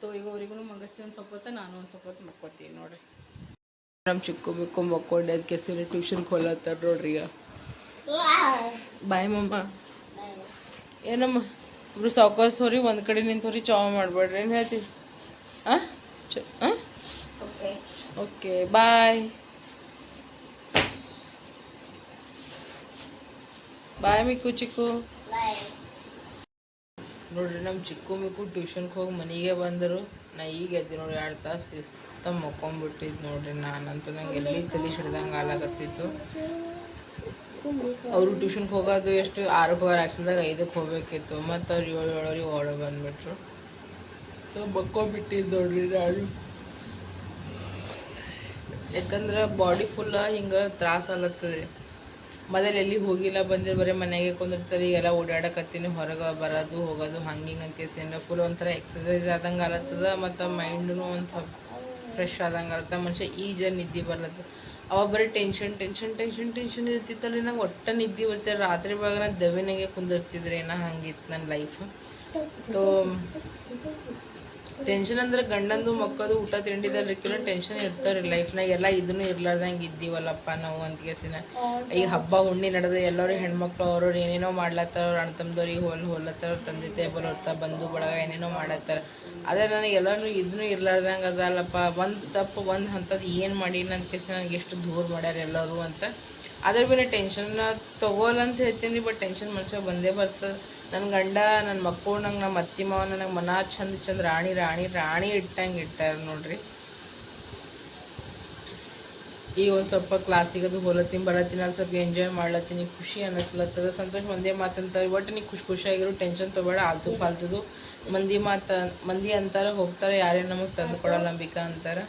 ತೋ ಈಗ ಅವ್ರಿಗೂ ಮಗಸ್ತೀನಿ ಒಂದು ಸ್ವಲ್ಪ ಹೊತ್ತು ನಾನು ಒಂದು ಸ್ವಲ್ಪ ಹೊತ್ತು ಮಕ್ಕೋತೀನಿ ನೋಡ್ರಿ. ನಮ್ಮ ಚಿಕ್ಕು ಬಿಕ್ಕು ಮಕ್ಕೊಂಡೆ ಅದಕ್ಕೆ ಸೀರೆ ಟ್ಯೂಷನ್ಗೆ ಹೋಲತ್ತಾರ ನೋಡ್ರಿ ಈಗ. ಬಾಯ್ ಮಮ್ಮ. ಏನಮ್ಮ ಇಬ್ರು ಸಾವ್ಕಾಸ್ ಹೋರಿ ಒಂದು ಕಡೆ ನಿಂತವ್ರಿ ಚಾವ್ ಮಾಡಬೇಡ್ರಿ ಏನು ಹೇಳ್ತೀವಿ ಹಾಂ ಚ ಹಾಂ ಓಕೆ ಓಕೆ ಬಾಯ್ ಬಾಯ್ ಮಿಕ್ಕು ಚಿಕ್ಕು ನೋಡ್ರಿ ನಮ್ಮ ಚಿಕ್ಕು ಮಿಕ್ಕು ಟ್ಯೂಷನ್ಗೆ ಹೋಗಿ ಮನೆಗೆ ಬಂದರು. ನಾ ಈಗ ಎದ್ದು ನೋಡಿ ಎರಡು ತಾಸು ಶಿಸ್ತ ಮಕ್ಕೊಂಬಿಟ್ಟಿದ್ದು ನೋಡ್ರಿ ನಾನಂತೂ ನಂಗೆ ಎಲ್ಲಿ ತಲೆ ಸಿಡ್ದಂಗೆ ಹಾಲಾಗತ್ತಿತ್ತು. ಅವರು ಟ್ಯೂಷನ್ಗೆ ಹೋಗೋದು ಎಷ್ಟು ಆರಕ್ಕೆ ಹೋಗೋರು ಆ್ಯಕ್ಚುಲ್ದಾಗ ಐದಕ್ಕೆ ಹೋಗ್ಬೇಕಿತ್ತು. ಮತ್ತು ಅವ್ರು ಏಳು ಏಳೋರಿಗೆ ಓಡೋ ಬಂದ್ಬಿಟ್ರು. ಸೊ ಬಕ್ಕೊಂಬಿಟ್ಟಿದ್ದು ನೋಡ್ರಿ ನಾನು. ಯಾಕಂದ್ರೆ ಬಾಡಿ ಫುಲ್ಲ ಹಿಂಗೆ ತ್ರಾಸ ಆಗತ್ತದ ಮೊದಲು ಎಲ್ಲಿ ಹೋಗಿಲ್ಲ ಬಂದಿರ ಬರೀ ಮನೆಗೆ ಕುಂದಿರ್ತಾರೆ. ಈಗೆಲ್ಲ ಓಡಾಡಕತ್ತೀನಿ ಹೊರಗೆ ಬರೋದು ಹೋಗೋದು ಹಂಗೆ ಹಿಂಗೆ ಅಂತೇಸಿಂದ ಫುಲ್ ಒಂಥರ ಎಕ್ಸಸೈಸ್ ಆದಂಗೆ ಆಗತ್ತದ ಮತ್ತು ಮೈಂಡ್ನು ಒಂದು ಸ್ವಲ್ಪ ಫ್ರೆಶ್ ಆದಂಗೆ ಆಗತ್ತ ಮನುಷ್ಯ ಈಜ ನಿದ್ದೆ ಬರ್ಲತ್ತ. ಅವಾಗ ಬರೀ ಟೆನ್ಷನ್ ಟೆನ್ಷನ್ ಟೆನ್ಷನ್ ಟೆನ್ಷನ್ ಇರ್ತಿತ್ತಲ್ಲ ನಂಗೆ ಒಟ್ಟ ನಿದ್ದೆ ಬರ್ತಾರೆ ರಾತ್ರಿ ಭಾಗ ನಾ ದವಿನಾಗೆ ಕುಂದಿರ್ತಿದ್ರೆ ಏನೋ ಹಂಗಿತ್ತು ನನ್ನ ಲೈಫ್ ತೋ ಟೆನ್ಷನ್ ಅಂದ್ರೆ ಗಂಡಂದು ಮಕ್ಕಳದು ಊಟ ತಿಂಡಿದಲ್ರಿಕಿನ ಟೆನ್ಷನ್ ಇರ್ತಾರೆ ಲೈಫ್ನಾಗ ಎಲ್ಲ ಇದನ್ನು ಇರ್ಲಾರ್ದಂಗೆ ಇದ್ದೀವಲ್ಲಪ್ಪ ನಾವು ಅಂತ ಕೇಸಿನ ಈಗ ಹಬ್ಬ ಹುಣ್ಣಿ ನಡೆದ ಎಲ್ಲರೂ ಹೆಣ್ಮಕ್ಳು ಅವ್ರವ್ರು ಏನೇನೋ ಮಾಡ್ಲತ್ತಾರ ಅವ್ರ ಅಣ್ಣ ತಮ್ಮದವ್ರಿಗೆ ಹೋಲ್ ಹೋಲತ್ತಾರ ತಂದೆ ತಾಯಿ ಬರೋರ್ತ ಬಂಧು ಬಳಗ ಏನೇನೋ ಮಾಡತ್ತಾರ ಆದರೆ ನನಗೆ ಎಲ್ಲರೂ ಇದನ್ನು ಇರ್ಲಾರ್ದಂಗೆ ಅದಲ್ಲಪ್ಪ ಒಂದು ತಪ್ಪು ಒಂದು ಹಂತದ್ದು ಏನು ಮಾಡಿ ನನ್ನ ಕೇಸ ನನಗೆ ಎಷ್ಟು ದೂರ ಮಾಡ್ಯಾರ ಎಲ್ಲರೂ ಅಂತ. ಅದ್ರ ಮೇಲೆ ಟೆನ್ಷನ್ ತಗೋಲ್ಲ ಅಂತ ಹೇಳ್ತೀನಿ ಬಟ್ ಟೆನ್ಷನ್ ಮನುಷ್ಯ ಬಂದೇ ಬರ್ತದೆ ನನ್ನ ಗಂಡ ನನ್ನ ಮಕ್ಕಳು, ನಂಗೆ ನಮ್ಮ ಅತ್ತಿ ಮಾವ ನನಗೆ ಮನ ಚಂದ ಚಂದ ರಾಣಿ ರಾಣಿ ರಾಣಿ ಇಟ್ಟಂಗೆ ಇಟ್ಟಾರ ನೋಡ್ರಿ. ಈಗ ಒಂದು ಸ್ವಲ್ಪ ಕ್ಲಾಸಿಗೆ ಅದು ಹೋಲತ್ತೀನಿ, ಬರತ್ತೀನಿ ಅಲ್ಲಿ ಸ್ವಲ್ಪ ಎಂಜಾಯ್ ಮಾಡ್ಲತ್ತೀನಿ ಖುಷಿ ಅನ್ನಿಸ್ಲತ್ತದ ಸಂತೋಷ, ಮಂದಿ ಮಾತಂತಾರೆ ಒಟ್ಟು ನೀ ಖುಷಿ ಖುಷಿಯಾಗಿರು ಟೆನ್ಷನ್ ತೊಗೊಬೇಡ, ಆಲ್ತು ಫಾಲ್ತದು ಮಂದಿ ಮಾತ, ಮಂದಿ ಅಂತಾರೆ, ಹೋಗ್ತಾರೆ ಯಾರೇ ನಮಗೆ ತಂದು ಕೊಡಲ್ಲ ನಂಬಿಕಾ ಅಂತಾರೆ.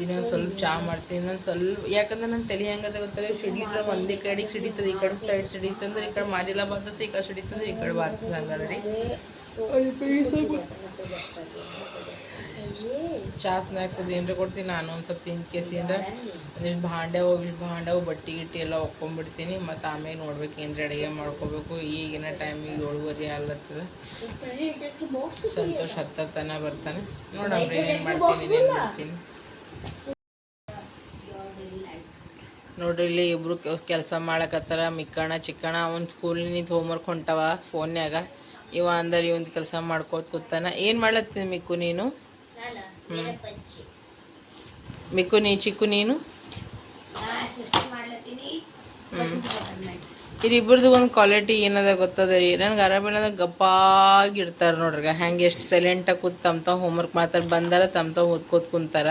ದಿನ ಸ್ವಲ್ಪ ಚಾ ಮಾಡ್ತೀನಿ ನಾನು ಸ್ವಲ್ಪ ಯಾಕಂದ್ರೆ ನನ್ನ ತಲೆ ಹೆಂಗದ ಗೊತ್ತಲ್ಲ ಸಿಡಿತದ ಒಂದೇ ಕಡೆಗೆ ಸಿಡಿತದ ಈ ಕಡೆ ಸೈಡ್ ಸಿಡಿತಂದ್ರೆ ಈ ಕಡೆ ಮಾಡಿಲ್ಲ ಬರ್ತದೆ ಈ ಕಡೆ ಸಿಡಿತಂದ್ರೆ ಈ ಕಡೆ ಬರ್ತದೆ ಹಂಗದ ರೀ ಚಾ ಸ್ನ್ಯಾಕ್ಸ್ ಅದು ಏನಾರ ಕೊಡ್ತೀನಿ ನಾನು ಒಂದು ಸ್ವಲ್ಪ ತಿಂದು ಕೇಸಿಂದ ಒಂದಿಷ್ಟು ಭಾಂಡೆ ಹೋಗಿ ಬಟ್ಟೆ ಗಿಟ್ಟಿ ಎಲ್ಲ ಒಕ್ಕೊಂಬಿಡ್ತೀನಿ ಮತ್ತು ಆಮೇಲೆ ನೋಡ್ಬೇಕು ಏನ್ರ ಅಡುಗೆ ಮಾಡ್ಕೋಬೇಕು ಈಗಿನ ಟೈಮಿಗೆ ಏಳುವರಿ ಅಲ್ಲತ್ತದ ಸಂತೋಷ ಹತ್ತರ ತನ ಬರ್ತಾನೆ. ನೋಡಮ್ರಿ ಏನೇನು ಮಾಡ್ತೀನಿ ಏನೇನು ಮಾಡ್ತೀನಿ. ನೋಡ್ರಿ ಇಲ್ಲಿ ಇಬ್ರು ಕೆಲಸ ಮಾಡಕತ್ತಾರ ಮಿಕ್ಕಣ ಚಿಕ್ಕಣ ಅವ್ನ ಸ್ಕೂಲಿನಿಂದ ಹೋಮ್ವರ್ಕ್ ಹೊಂಟವ ಫೋನ್ಯಾಗ ಇವ ಅಂದ್ರೆ ಇವಂದು ಕೆಲಸ ಮಾಡ್ಕೊತ ಕೂತಾನ. ಏನು ಮಾಡ್ಲತ್ತೀನಿ ಮಿಕ್ಕು ನೀನು? ಮಿಕ್ಕು ನೀ ಚಿಕ್ಕು ನೀನು? ನಾ ಇದಿಬ್ಬರದು ಒಂದು ಕ್ವಾಲಿಟಿ ಏನದ ಗೊತ್ತದ ರೀ? ನನಗೆ ಆರಾಮಿಲ್ಲ ಗಪ್ಪಾಗಿ ಇಡ್ತಾರೆ ನೋಡ್ರಿ ಹೆಂಗೆ ಎಷ್ಟು ಸೈಲೆಂಟಾಗಿ ಕೂತ್ ತಮ್ಮ ಹೋಮ್ವರ್ಕ್ ಮಾಡ್ತಾರೆ, ಬಂದಾರ ತಮ್ಮ ಓದ್ಕೋತ ಕುಂತಾರ.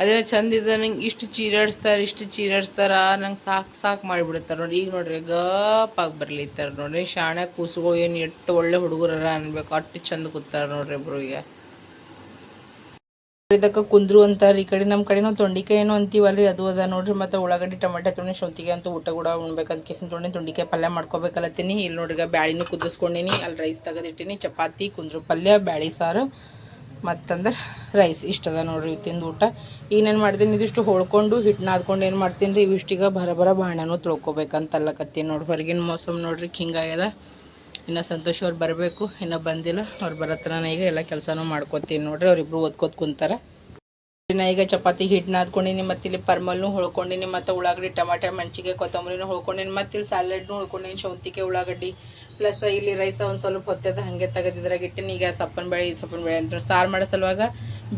ಅದೇ ಚಂದ ಇದ್ದ ನಂಗೆ ಇಷ್ಟು ಚೀರಾಡಿಸ್ತಾರೆ, ಇಷ್ಟು ಚೀರಾಡಿಸ್ತಾರ ನಂಗೆ ಸಾಕು ಸಾಕು ಮಾಡಿಬಿಡ್ತಾರೆ ನೋಡಿ ಈಗ ನೋಡ್ರಿ ಗಪ್ಪಾಗಿ ಬರ್ಲಿತ್ತಾರೆ ನೋಡ್ರಿ. ಶಾಣೆ ಕೂಸುಗಳು ಏನು ಎಷ್ಟು ಒಳ್ಳೆ ಹುಡುಗರ ಅನ್ಬೇಕು. ಅಷ್ಟು ಚಂದ ಕೂತಾರೆ ನೋಡ್ರಿ ಇಬ್ರು ಈಗ. ಇದಕ್ಕೆ ಕುಂದ್ರು ಅಂತಾರೆ. ಈ ಕಡೆ ನಮ್ಮ ಕಡೆನೂ ತೊಂಡಿಕಾಯಿ ಏನೋ ಅಂತೀವಲ್ರಿ. ಅದು ಅದ ನೋಡ್ರಿ. ಮತ್ತು ಉಳ್ಳಾಗಡ್ಡಿ, ಟೊಮೆಟೊ ತೊಗೊಂಡು ಶೌಂತಿಗೆ ಅಂತ ಊಟ ಕೂಡ ಉಣ್ಬೇಕಂತ ಕೇಸಿನ ತೊಗೊಂಡು ತೊಂಡಿಕಾಯಿ ಪಲ್ಯ ಮಾಡ್ಕೋಬೇಕಲ್ಲತ್ತೀನಿ ಇಲ್ಲಿ ನೋಡ್ರಿ ಬ್ಯಾಳಿನೂ ಕುದಿಸ್ಕೊಂಡಿನಿ. ಅಲ್ಲಿ ರೈಸ್ ತೆಗೆದಿಟ್ಟಿನಿ. ಚಪಾತಿ, ಕುಂದ್ರು ಪಲ್ಯ, ಬ್ಯಾಳಿ ಸಾರು, ಮತ್ತಂದ್ರೆ ರೈಸ್. ಇಷ್ಟದ ನೋಡ್ರಿ ಇವತ್ತಿಂದ ಊಟ. ಈಗ ನಾನು ಮಾಡ್ತೀನಿ? ಇದಿಷ್ಟು ಹೊಳ್ಕೊಂಡು ಹಿಟ್ಟು ನಾದ್ಕೊಂಡು ಏನು ಮಾಡ್ತೀನಿ ರೀ ಇವಿಷ್ಟೀಗ ಬರ ಬರ ಬಾಣನೂ ತೊಳ್ಕೊಬೇಕಂತ ಅಲ್ಲಕತ್ತೀನಿ ನೋಡಿ ಹೊರಗಿನ ಮೋಸಮ್ ನೋಡ್ರಿ. ಹಿಂಗಾಗ್ಯದ ಇನ್ನು ಸಂತೋಷ್ ಅವ್ರು ಬರಬೇಕು, ಇನ್ನೂ ಬಂದಿಲ್ಲ. ಅವ್ರು ಬರತ್ರ ಈಗ ಎಲ್ಲ ಕೆಲಸನೂ ಮಾಡ್ಕೊತೀನಿ ನೋಡ್ರಿ, ಅವ್ರಿಬ್ರು ಓದ್ಕೋತ ಕುಂತಾರೆ. ನಾ ಈಗ ಚಪಾತಿ ಹಿಟ್ಟು ನಾದ್ಕೊಂಡಿನಿ ಮತ್ತು ಇಲ್ಲಿ ಪರ್ಮಲ್ನು ಹೊಳ್ಕೊಂಡಿನಿ, ಮತ್ತು ಉಳ್ಳಾಗಡ್ಡಿ, ಟಮಾಟೆ ಮೆಣಸಿಗೆ ಕೊತ್ತಂಬರಿನೂ ಹೊಳ್ಕೊಂಡಿನಿ, ಮತ್ತು ಇಲ್ಲಿ ಸ್ಯಾಲೆಡ್ನು ಹೊಳ್ಕೊಂಡಿನಿ ಸೌತಿಗೆ ಉಳ್ಳಾಗಡ್ಡಿ, ಪ್ಲಸ್ ಇಲ್ಲಿ ರೈಸ ಒಂದು ಸ್ವಲ್ಪ ಹೊತ್ತದ ಹಾಗೆ ತೆಗೆದಿದ್ರಾಗ ಇಟ್ಟಿನಿ. ಈಗ ಸಪ್ಪನ ಬೇಳೆ ಸಪ್ಪನ ಬೇಳೆ ಅಂತ ಸಾರು ಮಾಡೋ ಸಲುವಾಗ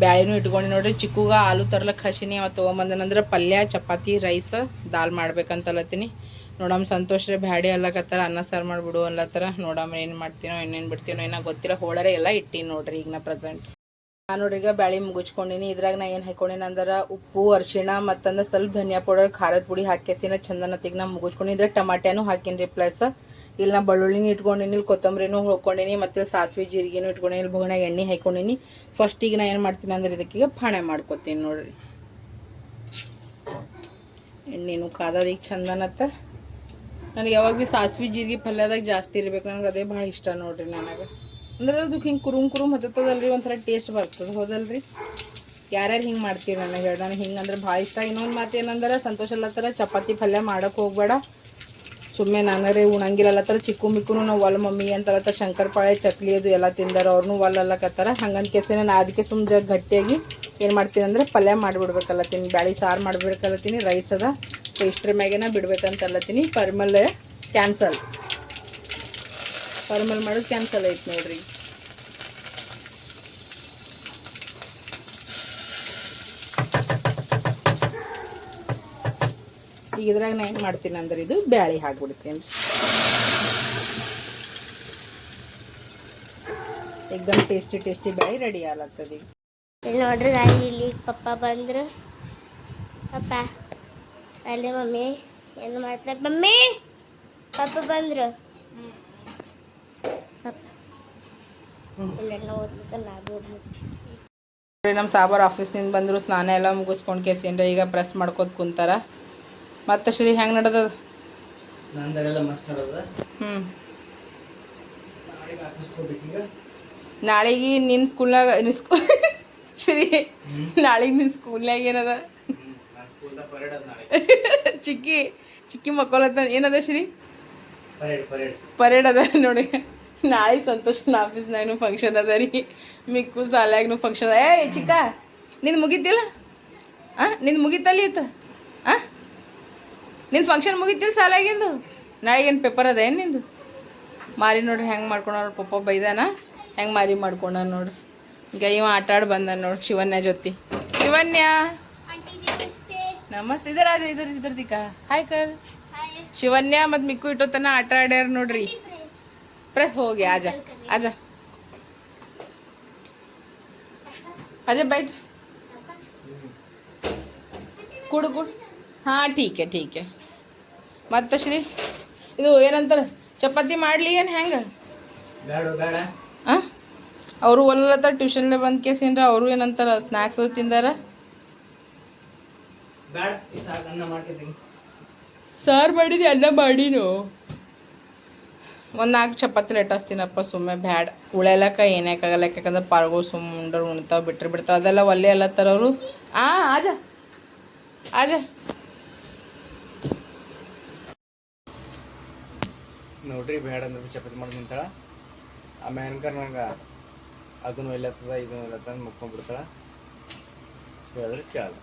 ಬ್ಯಾಳಿನೂ ಇಟ್ಕೊಂಡು ನೋಡ್ರಿ. ಚಿಕ್ಕಗ ಆಲೂ ತರ್ಲಕ್ಕೆ ಹಸಿನಿ, ಅವ ತೊಗೊಂಬಂದನಂದ್ರೆ ಪಲ್ಯ, ಚಪಾತಿ, ರೈಸ್, ದಾಲ್ ಮಾಡ್ಬೇಕಂತಲತ್ತೀನಿ ನೋಡಮ್ಮ ಸಂತೋಷ ಬ್ಯಾಡಿ ಅಲ್ಲಕತ್ತಾರ ಅನ್ನ ಸಾರು ಮಾಡಿಬಿಡು ಅನ್ಲತ್ತಾರ. ನೋಡಮ್ಮ ಏನು ಮಾಡ್ತೀನೋ, ಏನೇನು ಬಿಡ್ತೀನೋ, ಏನೋ ಗೊತ್ತಿಲ್ಲ. ಹೋಳರೆ ಎಲ್ಲ ಇಟ್ಟೀನಿ ನೋಡ್ರಿ ಈಗ ನಾ ಪ್ರೆಸೆಂಟ್ ನಾನು ನೋಡ್ರಿ ಈಗ ಬ್ಯಾಳಿ ಮುಗಿಸ್ಕೊಂಡಿನಿ ಇದ್ರಾಗ ನಾ ಏನು ಹಾಕೊಂಡಿನಿ ಅಂದ್ರೆ, ಉಪ್ಪು, ಅರಿಶಿಣ ಮತ್ತಂದ್ರೆ ಸ್ವಲ್ಪ ಧನಿಯಾ ಪೌಡರ್, ಖಾರದ ಪುಡಿ ಹಾಕಿಸಿನ ಚಂದನ ತೆಗ್ ನಾ ಮುಗಿಸ್ಕೊಂಡಿನಿ ಇದ್ರಾಗ ಟಮಾಟ್ಯಾನು ಹಾಕಿನ್ರಿ ಪ್ಲಸ್. ಇಲ್ಲಿ ನಾ ಬೆಳ್ಳುಳ್ಳಿನೂ ಇಟ್ಕೊಂಡಿನಿ ಇಲ್ಲಿ ಕೊತ್ತಂಬರಿನೂ ಹೊಳ್ಕೊಂಡಿನಿ, ಮತ್ತು ಸಾಸಿವೆ ಜೀರಿಗೆನೂ ಇಟ್ಕೊಂಡಿನಿ ಇಲ್ಲಿ ಬೊಗಣಾಗ ಎಣ್ಣೆ ಹಾಕೊಂಡಿನಿ. ಫಸ್ಟಿಗೆ ನಾ ಏನು ಮಾಡ್ತೀನಿ ಅಂದ್ರೆ ಇದಕ್ಕೀಗ ಫಾಣೆ ಮಾಡ್ಕೊತೀನಿ ನೋಡ್ರಿ. ಎಣ್ಣೆನೂ ಕಾದದ ಈಗ ಚಂದನತ್ತ. ನನಗೆ ಯಾವಾಗ ಭೀ ಸಾಸ್ವಿ ಜೀರಿಗೆ ಪಲ್ಯದಾಗ ಜಾಸ್ತಿ ಇರ್ಬೇಕು. ನನಗೆ ಅದೇ ಭಾಳ ಇಷ್ಟ ನೋಡ್ರಿ ನನಗೆ. ಅಂದ್ರೆ ಅದು ಹಿಂಗೆ ಕುರುಮ್ ಕುರುಮ್ ಹತ್ತದಲ್ರಿ ಒಂಥರ ಟೇಸ್ಟ್ ಬರ್ತದೆ, ಹೌದಲ್ರಿ? ಯಾರ್ಯಾರು ಹಿಂಗೆ ಮಾಡ್ತೀರಿ ನನಗೆ ಹೇಳಿ, ನನಗೆ ಹಿಂಗೆ ಅಂದ್ರೆ ಭಾಳ ಇಷ್ಟ. ಇನ್ನೊಂದು ಮಾತು ಏನಂದ್ರೆ ಸಂತೋಷ ಅಲ್ಲತ್ತರ ಚಪಾತಿ ಪಲ್ಯ ಮಾಡೋಕ್ಕೆ ಹೋಗ್ಬೇಡ. ಸುಮ್ಮನೆ ನಾನರೇ ಥರ ಚಿಕ್ಕು ಮಿಕ್ಕುನು ನಾವು ಒಲ್ ಮಮ್ಮಿ ಅಂತಲತ್ತ ಶಂಕರಪಾಳೆ ಚಕ್ಲಿ ಅದು ಎಲ್ಲ ತಿಂದಾರ ಅವ್ರನ್ನೂ ಒಲ್ ಅಲ್ಲಕತ್ತಾರ ಹಂಗಂತ ಕೇಸಿನ ನಾ ಅದಕ್ಕೆ ಸುಮ್ಮನೆ ಗಟ್ಟಿಯಾಗಿ ಏನು ಮಾಡ್ತೀನಿ ಅಂದರೆ ಪಲ್ಯ ಮಾಡಿಬಿಡ್ಬೇಕಲ್ಲತ್ತೀನಿ ಬ್ಯಾಳಿ ಸಾರು ಮಾಡ್ಬೇಕಲ್ಲತ್ತೀನಿ ರೈಸ್ ಅದ. ಸೊ ಇಷ್ಟ್ರ ಮ್ಯಾಗೇನ ಬಿಡ್ಬೇಕಂತ ಅಲ್ಲತ್ತೀನಿ ಪರ್ಮಲ್ ಕ್ಯಾನ್ಸಲ್ ಪರ್ಮಲ್ ಮಾಡೋದು ಕ್ಯಾನ್ಸಲ್ ಐತೆ ನೋಡ್ರಿ. ಈಗ ಇದ್ರಾಗ ನಾ ಏನು ಮಾಡ್ತೀನಿ ಅಂದ್ರೆ ಇದು ಬ್ಯಾಳಿ ಹಾಕ್ಬಿಡ್ತೀನಿ. ಎಕ್ದಮ್ ಟೇಸ್ಟಿ ಟೇಸ್ಟಿ ಬ್ಯಾಳಿ ರೆಡಿ ಆಗ್ಲತ್ತದ. ನೋಡ್ರಿ ಇಲ್ಲಿ ಪಪ್ಪ ಬಂದ್ರು. ಪಪ್ಪ. ಅಲ್ಲಿ ಮಮ್ಮಿ ಏನು ಮಾಡ್ತಾರೆ? ಮಮ್ಮಿ ಪಪ್ಪ ಬಂದರು. ನಮ್ಮ ಸಾಬಾರ್ ಆಫೀಸ್ನಿಂದ ಬಂದರು ಸ್ನಾನ ಎಲ್ಲ ಮುಗಿಸ್ಕೊಂಡು ಕೇಸಿಂದ ಈಗ ಪ್ರೆಸ್ ಮಾಡ್ಕೋತ ಕುಂತಾರ. ಮತ್ತೆ ಶ್ರೀ ಹೆಂಗೆ ನಡೆದದ? ಹ್ಞೂ ನಾಳೆಗೆ ನಿನ್ನ ಸ್ಕೂಲ್ನಾಗ ನಿನ್ನ ಸ್ಕೂಲ್ ಶ್ರೀ ನಾಳೆಗೆ ನಿನ್ನ ಸ್ಕೂಲ್ನಾಗ ಏನದ ನಾನು ಸ್ಕೂಲ್ದಾಗ ಪರೇಡ್ ಅದ ನಾಳೆ ಚಿಕ್ಕಿ ಚಿಕ್ಕಿ ಮಕ್ಕಳ ಏನದ ಶ್ರೀ? ಪರೇಡ್ ಪರೇಡ್ ಪರೇಡ್ ಅದ ನೋಡಿ. ನಾಳೆ ಸಂತೋಷನ ಆಫೀಸ್ನಾಗೂ ಫಂಕ್ಷನ್ ಅದ ರೀ. ಮಿಕ್ಕು ಸಾಲಾಗ್ನು ಫಂಕ್ಷನ್ ಅದ. ಏ ಚಿಕ್ಕ ನಿಂದು ಮುಗಿತಿಲ್ಲ ಹಾಂ ನಿಂದು ಮುಗಿತಲ್ಲಿ ಇತ್ತು ಹಾಂ ನಿಂದು ಫಂಕ್ಷನ್ ಮುಗಿತಿಲ್ಲ ಸಾಲಾಗಿಂದು ನಾಳೆ ಏನು ಪೇಪರ್ ಅದ ಏನು ನಿಂದು? ಮಾರಿ ನೋಡ್ರಿ ಹೆಂಗೆ ಮಾಡ್ಕೊಂಡ್ರು ಪಪ್ಪ ಬೈದಾನ. ಹೆಂಗೆ ಮಾರಿ ಮಾಡ್ಕೊಂಡ ನೋಡ್ರಿ. ಈಗ ಇವ ಆಟ ಆಡಿ ಬಂದ ನೋಡಿ ಶಿವನ್ಯ ಜೊತೆ. ಶಿವನ್ಯ ನಮಸ್ತೆ. ಇದೆ ರಾಜ ಇದ್ರಿ ಸಿದ್ಧಾರ್ಥಿಕ ಹಾಯ್ ಕರ್ ಶಿವನ್ಯ ಮತ್ತು ಮಿಕ್ಕು ಇಟ್ಟೋತನ ಆಟ ಆಡ್ಯಾರ ನೋಡ್ರಿ. ಪ್ರೆಸ್ ಹೋಗಿ ಆಜ ಆಜ. ಅಜ ಬೈಟ್ ಕುಡು ಕುಡು. ಹಾ ಟೀಕೆ ಟೀಕೆ. ಮತ್ತೆ ಶ್ರೀ ಇದು ಏನಂತಾರೆ? ಚಪಾತಿ ಮಾಡಲಿ ಏನು ಹೆಂಗೆ? ಹಾಂ ಅವರು ಒಲ್ಲತ್ತ ಟ್ಯೂಷನ್ಲೇ ಬಂದ್ ಕೇಸಿನ್ರ ಅವರು ಏನಂತಾರೆ? ಸ್ನಾಕ್ಸ್ ತಿಂದಾರ? ಸಾರು ಮಾಡೀನಿ ಅನ್ನ ಮಾಡೀನು? ಒಂದು ನಾಲ್ಕು ಚಪಾತಿ ಲೆಟಸ್ತೀನಪ್ಪ ಸುಮ್ಮನೆ ಬ್ಯಾಡ. ಉಳೆಲಕ್ಕ ಏನಾಕಾಗಲ್ಲ ಯಾಕಂದ್ರೆ ಪಾರ್ಗಳು ಸುಮ್ಮ ಉಂಡ್ರು ಉಣ್ತಾವ ಬಿಟ್ಟರೆ ಬಿಡ್ತಾವ. ಅದೆಲ್ಲ ಒಲ್ಲೆ ಎಲ್ಲ ಅವರು ಆ ಆಜ. ಆಜ. ನೋಡ್ರಿ ಬೇಡ ಅಂದ್ರೆ ಚಪಾತಿ ಮಾಡಿ ನಿಂತಾಳ. ಆ ಮ್ಯಾನ್ಕರ್ ನಂಗೆ ಅದನ್ನು ಎಲ್ಲತ್ತದ ಇದನ್ನು ಎಲ್ಲತ್ತದ ಮುಕ್ಕೊಂಡ್ಬಿಡ್ತಾಳ ಹೇಳಿದ್ರೆ ಕೇಳಲ್ಲ.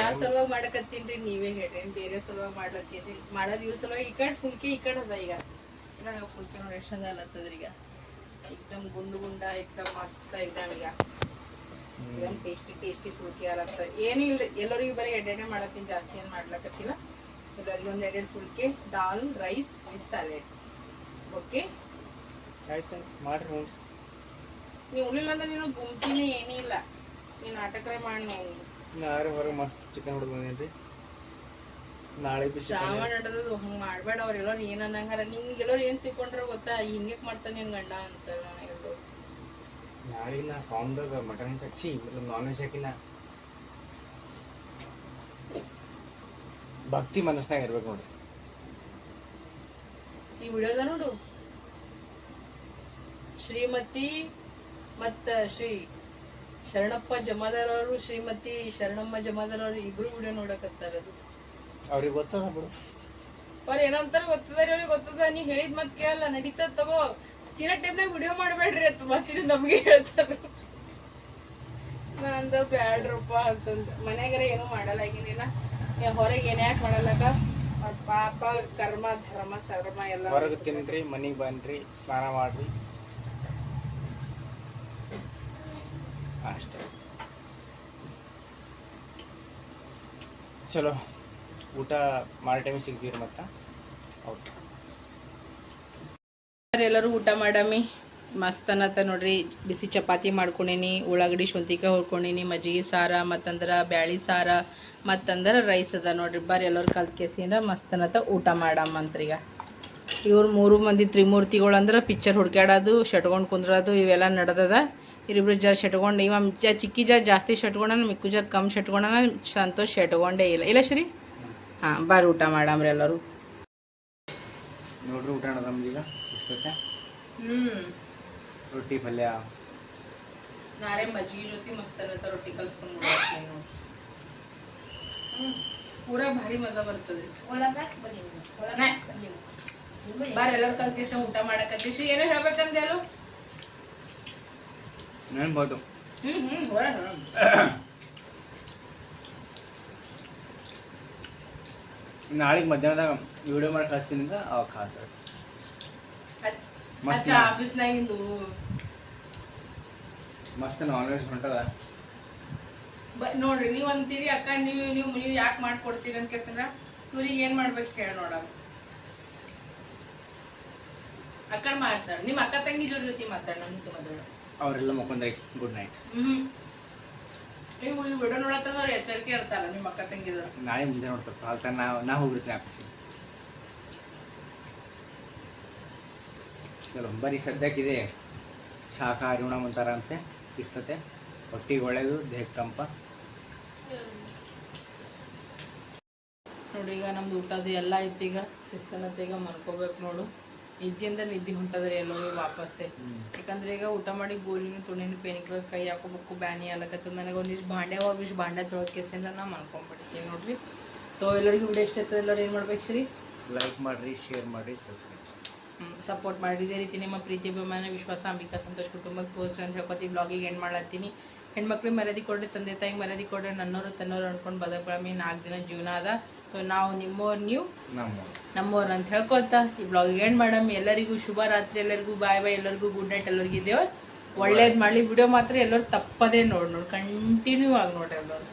ಯಾರ ಸಲುವಾಗಿ ಮಾಡಕತ್ತೀನಿ ನೀವೇ ಹೇಳ್ರಿ ಬೇರೆ ಸಲುವಾಗಿ ಮಾಡ್ಲತ್ತೀನ್ರಿ? ಮಾಡೋದು ಇವ್ರ ಸಲುವಾಗಿ ಈ ಕಡೆ ಫುಲ್ಕೆ ಈ ಕಡೆ ಅದ ಈಗ. ನಾವು ಫುಲ್ಕೆ ನೋಡಿ ಎಷ್ಟು ಅಲ್ಲತ್ತದ್ರಿ ಈಗ. ಏಕ್ದಮ್ ಗುಂಡು ಗುಂಡ ಏಕ್ದಮ್ ಮಸ್ತ್ ಇದ್ದಾವ ಈಗ. ಏನ್ ಟೇಸ್ಟಿ ಟೇಸ್ಟಿ ಫುಲ್ಕಿ ಆಲತ್ತ. ಏನೂ ಇಲ್ಲ ಎಲ್ಲರಿಗೂ ಬರೀ ಎಡೆಡೆ ಮಾಡತ್ತೀನಿ ಜಾಸ್ತಿ ಏನು ಮಾಡ್ಲಕತ್ತಿಲ್ಲ. ಎಲ್ಲರಿಗೂ ಒಂದು ಎಡೆಡ್ ಫುಲ್ಕೆ dal rice with salad okay ಆಯ್ತು ಮಾಡ್ರಿ ನೋಡಿ ನೀವು ಉಳಿಲ್ಲ ಅಂದ್ರೆ ನೀನು ಗುಂಪಿನೇ ಏನೂ ಇಲ್ಲ. ನೀನು ನಾಟಕ ಮಾಡಿ ನೋಡಿ. ನಾಳೆ ಹೊರಗೆ ಮಸ್ತ್ ಚಿಕನ್ ಹೊಡೆದು ಬಂದೇನ್ರಿ. ನಾಳೆ ಬಿ ಶ್ರಾವಣ ನಡೆದದು ಹಂಗೆ ಮಾಡಬೇಡ ಅವ್ರು ಎಲ್ಲರೂ ಏನು ಅನ್ನಂಗಾರ. ನಿಮ್ಗೆ ಎಲ್ಲರೂ ಏನು ತಿಳ್ಕೊಂಡ್ರೆ ಗೊತ್ತಾ? ಹಿಂಗೆ ಮಾಡ್ತಾನೆ ನಿನ್ನ ಗಂಡ ಅಂತ ನನಗೆಲ್ಲರೂ ನಾಳೆ ನಾ ಫಾರ್ಮ್ದಾಗ ಮಟನ್ ಹಚ್ಚಿ ಮತ್ತು ನಾನ್ ವೆಜ್ ಹಾಕಿನ ಭಕ್ತಿ ಮನಸ್ನಾಗ ಇರ್ಬೇಕು ನೋಡ್ರಿ. ಈ ವಿಡಿಯೋದ ನೋಡು. ಶ್ರೀಮತಿ ಮತ್ತು ಶ್ರೀ ಶರಣಪ್ಪ ಜಮಾದಾರ್ ಅವರು ಶ್ರೀಮತಿ ಶರಣಮ್ಮ ಜಮಾದಾರ್ ಅವರು ಇಬ್ರು ವಿಡಿಯೋ ನೋಡಕತ್ತಾರ ಅದು. ಅವ್ರಿಗೆ ಗೊತ್ತದ ಬಿಡು. ಅವ್ರ ಏನಂತಾರ ಗೊತ್ತದ ಅವ್ರಿಗೆ ಗೊತ್ತದ ನೀ ಹೇಳಿದ್ ಮತ್ ಕೇಳಲ್ಲ ನಡೀತದ ತಗೋ. ತಿನ್ನೋ ಟೈಮ್ನಾಗ ವಿಡಿಯೋ ಮಾಡಬೇಡ್ರಿ ಅಂತ ಮತ್ತಿನ ನಮಗೆ ಹೇಳ್ತಾರ. ನಂದ ಬ್ಯಾಡ್ರಪ್ಪ ಅಂತಂದ. ಮನ್ಯಾಗರ ಏನೂ ಮಾಡಲ್ಲ ಈಗಿನ ಹೊರಗೆ ಏನ್ ಯಾಕೆ ಮಾಡಲ್ಲಕ ಅವ್ರ್ ಪಾಪ ಕರ್ಮ ಧರ್ಮ ಸರ್ಮ ಎಲ್ಲ ಹೊರಗೆ ತಿನ್ರಿ ಮನೆಗೆ ಬನ್ರಿ ಸ್ನಾನ ಮಾಡ್ರಿ. ಅಷ್ಟೇ. ಚಲೋ. ಊಟ ಮಾಡೋ ಟೈಮಿಗೆ ಸಿಗ್ತೀರಿ ಮತ್ತೆ? ಓಕೆ ಎಲ್ಲರೂ ಊಟ ಮಾಡಮಿ ಮಸ್ತ್ ಅನ್ನತ್ತ ನೋಡ್ರಿ. ಬಿಸಿ ಚಪಾತಿ ಮಾಡ್ಕೊಂಡೀನಿ, ಉಳ್ಳಾಗಡ್ಡಿ ಶುಂಠಿಕಾಯಿ ಹುರ್ಕೊಂಡೀನಿ, ಮಜ್ಜಿಗೆ ಸಾರ, ಮತ್ತಂದ್ರೆ ಬ್ಯಾಳಿ ಸಾರ, ಮತ್ತಂದ್ರೆ ರೈಸ್ ಅದ ನೋಡ್ರಿ. ಬರ್ರಿ ಎಲ್ಲರೂ ಕಲ್ಕೇಸಿಂದ ಮಸ್ತ್ ಅನ್ನತ್ತ ಊಟ ಮಾಡಮ್ಮಂತ್ರೀಗ ಇವ್ರು ಮೂರು ಮಂದಿ ತ್ರಿಮೂರ್ತಿಗಳು ಅಂದ್ರೆ ಪಿಕ್ಚರ್ ಹುಡ್ಕ್ಯಾಡೋದು ಶಟ್ಕೊಂಡು ಕುಂದ್ರೋದು, ಇವೆಲ್ಲ ನಡೆದದ. ಇರಿಬ್ರು ಜರ ಶೆಟ್ಕೊಂಡು. ಇವ ಜ ಚಿಕ್ಕಿ ಜ ಜಾಸ್ತಿ ಶೆಟ್ಕೊಂಡನ ಮಿಕ್ಕು ಜ ಕಮ್ಮಿ ಶೆಟ್ಕೊಂಡನ ಸಂತೋಷ ಶೆಟ್ಕೊಂಡೇ ಇಲ್ಲ. ಇಲ್ಲ ಶ್ರೀ? ಹಾಂ ಬಾರಿ ಊಟ ಮಾಡಮ್ರಿ ಎಲ್ಲರೂ. ನೋಡ್ರಿ ಊಟ ನಮ್ಗೀಗ ಇಷ್ಟಕ್ಕೆ ಹ್ಞೂ ರೊಟ್ಟಿ ಪಲ್ಯ. ನಾರೇ ಮಜ್ಜಿಗೆ ಜೊತೆ ಮಸ್ತ್ ಇರುತ್ತೆ ರೊಟ್ಟಿ ಕಲ್ಸ್ಕೊಂಡು ಪೂರಾ ಭಾರಿ ಮಜಾ ಬರ್ತದೆ ಬಾರಿ ಎಲ್ಲರೂ ಕಲ್ತಿಸ ಊಟ ಮಾಡಕತ್ತಿಸಿ ಏನೋ ಹೇಳ್ಬೇಕಂದೆ ಅಲ್ಲೂ ನೆನ್ಬೋದು ನಾಳೆಗೆ ಮಧ್ಯಾಹ್ನದಾಗ ವಿಡಿಯೋ ಮಾಡಿ ಕಳಿಸ್ತೀನಿ ಅಂತ ಅವಾಗ ಮಸ್ತ್ ಅಚ್ಚ ಆಫೀಸ್ನಾಗಿಂದು. ಮಸ್ತ್ ನಾನ್ ವೆಜ್ ಹೊಂಟದ ನೋಡ್ರಿ ನೀವು ಅಂತೀರಿ ಅಕ್ಕ ನೀವು ನೀವು ನೀವು ಯಾಕೆ ಮಾಡ್ಕೊಡ್ತೀರಿ ಅಂತ ಕೇಸಂದ್ರ ಇವ್ರಿಗೆ ಏನು ಮಾಡ್ಬೇಕು ಹೇಳಿ ನೋಡ ಅಕ್ಕ ಮಾಡ್ತಾರೆ ನಿಮ್ಮ ಅಕ್ಕ ತಂಗಿ ಜೋಡಿ ಜೊತೆ ಮಾತಾಡ ನಮ್ಮ ಮಾತಾಡ. ಅವರೆಲ್ಲ ಮಕ್ಕೊಂಡ್ರೆ ಗುಡ್ ನೈಟ್ ಈಗ ವಿಡಿಯೋ ನೋಡತ್ತಂದ್ರೆ ಎಚ್ಚರಿಕೆ ಇರ್ತಾರ ನಿಮ್ಮ ಅಕ್ಕ ತಂಗಿದ್ರು ನಾಳೆ ಮುಂದೆ ನೋಡ್ತಾರೆ ಅಲ್ಲಿ ನಾ ನಾ ಹೋಗಿರ್ತೀನಿ ಆಫೀಸಿಗೆ ಚಲೋ ಬರೀ ಸದ್ಯಕ್ಕಿದೆ ಶಾಖಾಹಾರಿ ಉಣ ಅಂತ ಆರಾಮ್ಸೆ ಶಿಸ್ತತೆ ಹೊಟ್ಟಿಗೆ ಒಳ್ಳೆಯದು ದೇಹಕ್ಕೆ ತಂಪ. ನೋಡ್ರಿ ಈಗ ನಮ್ದು ಊಟದ್ದು ಎಲ್ಲ ಐತಿ ಈಗ ಶಿಸ್ತನತ್ತೆ ಈಗ ಮಲ್ಕೋಬೇಕು ನೋಡು. ನಿದ್ದೆ ಅಂದ್ರೆ ನಿದ್ದೆ ಹೊಂಟದ್ರಿ ಎಲ್ಲರೂ ವಾಪಸ್ಸೆ. ಯಾಕಂದ್ರೆ ಈಗ ಊಟ ಮಾಡಿ ಗೋಲಿನ ತುಣಿನ ಪೇನಿಕಲ್ ಕೈ ಹಾಕೋಬೇಕು ಬ್ಯಾನಿ ಅಲ್ಲಕತ್ತದ ನನಗೆ ಒಂದಿಷ್ಟು ಭಾಂಡೆ ಬಾಂಡೆ ಭಾಂಡೆ ತೊಳಕೆಸಿಂದ ನಾ ಮಲ್ಕೊಂಡ್ಬಿಡ್ತೀನಿ ನೋಡ್ರಿ. ತೋ ಎಲ್ಲರಿಗೂ ವಿಡಿಯೋ ಇಷ್ಟ ಆಗ್ತದೆ ಎಲ್ಲರೂ ಏನು ಮಾಡ್ಬೇಕು ಸರಿ? ಲೈಕ್ ಮಾಡಿರಿ ಶೇರ್ ಮಾಡಿರಿ ಸಬ್ಸ್ಕ್ರೈಬ್ ಸಪೋರ್ಟ್ ಮಾಡಿ ಇದೇ ರೀತಿ ನಿಮ್ಮ ಪ್ರೀತಿ ಅಭಿಮಾನ ವಿಶ್ವಾಸ ಅಂಬಿಕಾ ಸಂತೋಷ್ ಕುಟುಂಬಕ್ಕೆ ತೋರಿಸ್ರಿ ಅಂತ ಹೇಳ್ಕೊತೀವಿ. ಬ್ಲಾಗಿಗೆ ಏನು ಮಾಡ್ಲತ್ತೀನಿ. ಹೆಣ್ಮಕ್ಳಿಗೆ ಮರ್ಯಾದೆ ಕೊಡ್ರಿ ತಂದೆ ತಾಯಿಗೆ ಮರ್ಯಾದೆ ಕೊಡ್ರಿ. ನನ್ನೋರು ತನ್ನೋರು ಅನ್ಕೊಂಡು ಬದಕೊಳ್ಳಿ ನಾಲ್ಕು ದಿನ ಜೀವನ ಅದ. ಸೊ ನಾವು ನಿಮ್ಮೋರ್ ನೀವು ನಮ್ಮೋರ್ ಅಂತ ಹೇಳ್ಕೊತ ಈ ಬ್ಲಾಗ್ ಏನು ಮಾಡಮ್ ಎಲ್ಲರಿಗೂ ಶುಭ ರಾತ್ರಿ ಎಲ್ಲರಿಗೂ ಬಾಯ್ ಬಾಯ್ ಎಲ್ಲರಿಗೂ ಗುಡ್ ನೈಟ್ ಎಲ್ಲರಿಗೂ ದೇವ್ರು ಒಳ್ಳೇದು ಮಾಡಲಿ. ವಿಡಿಯೋ ಮಾತ್ರ ಎಲ್ಲರೂ ತಪ್ಪದೇ ನೋಡಿ ನೋಡಿ ಕಂಟಿನ್ಯೂ ಆಗಿ ನೋಡ್ರಿ ಎಲ್ಲರೂ.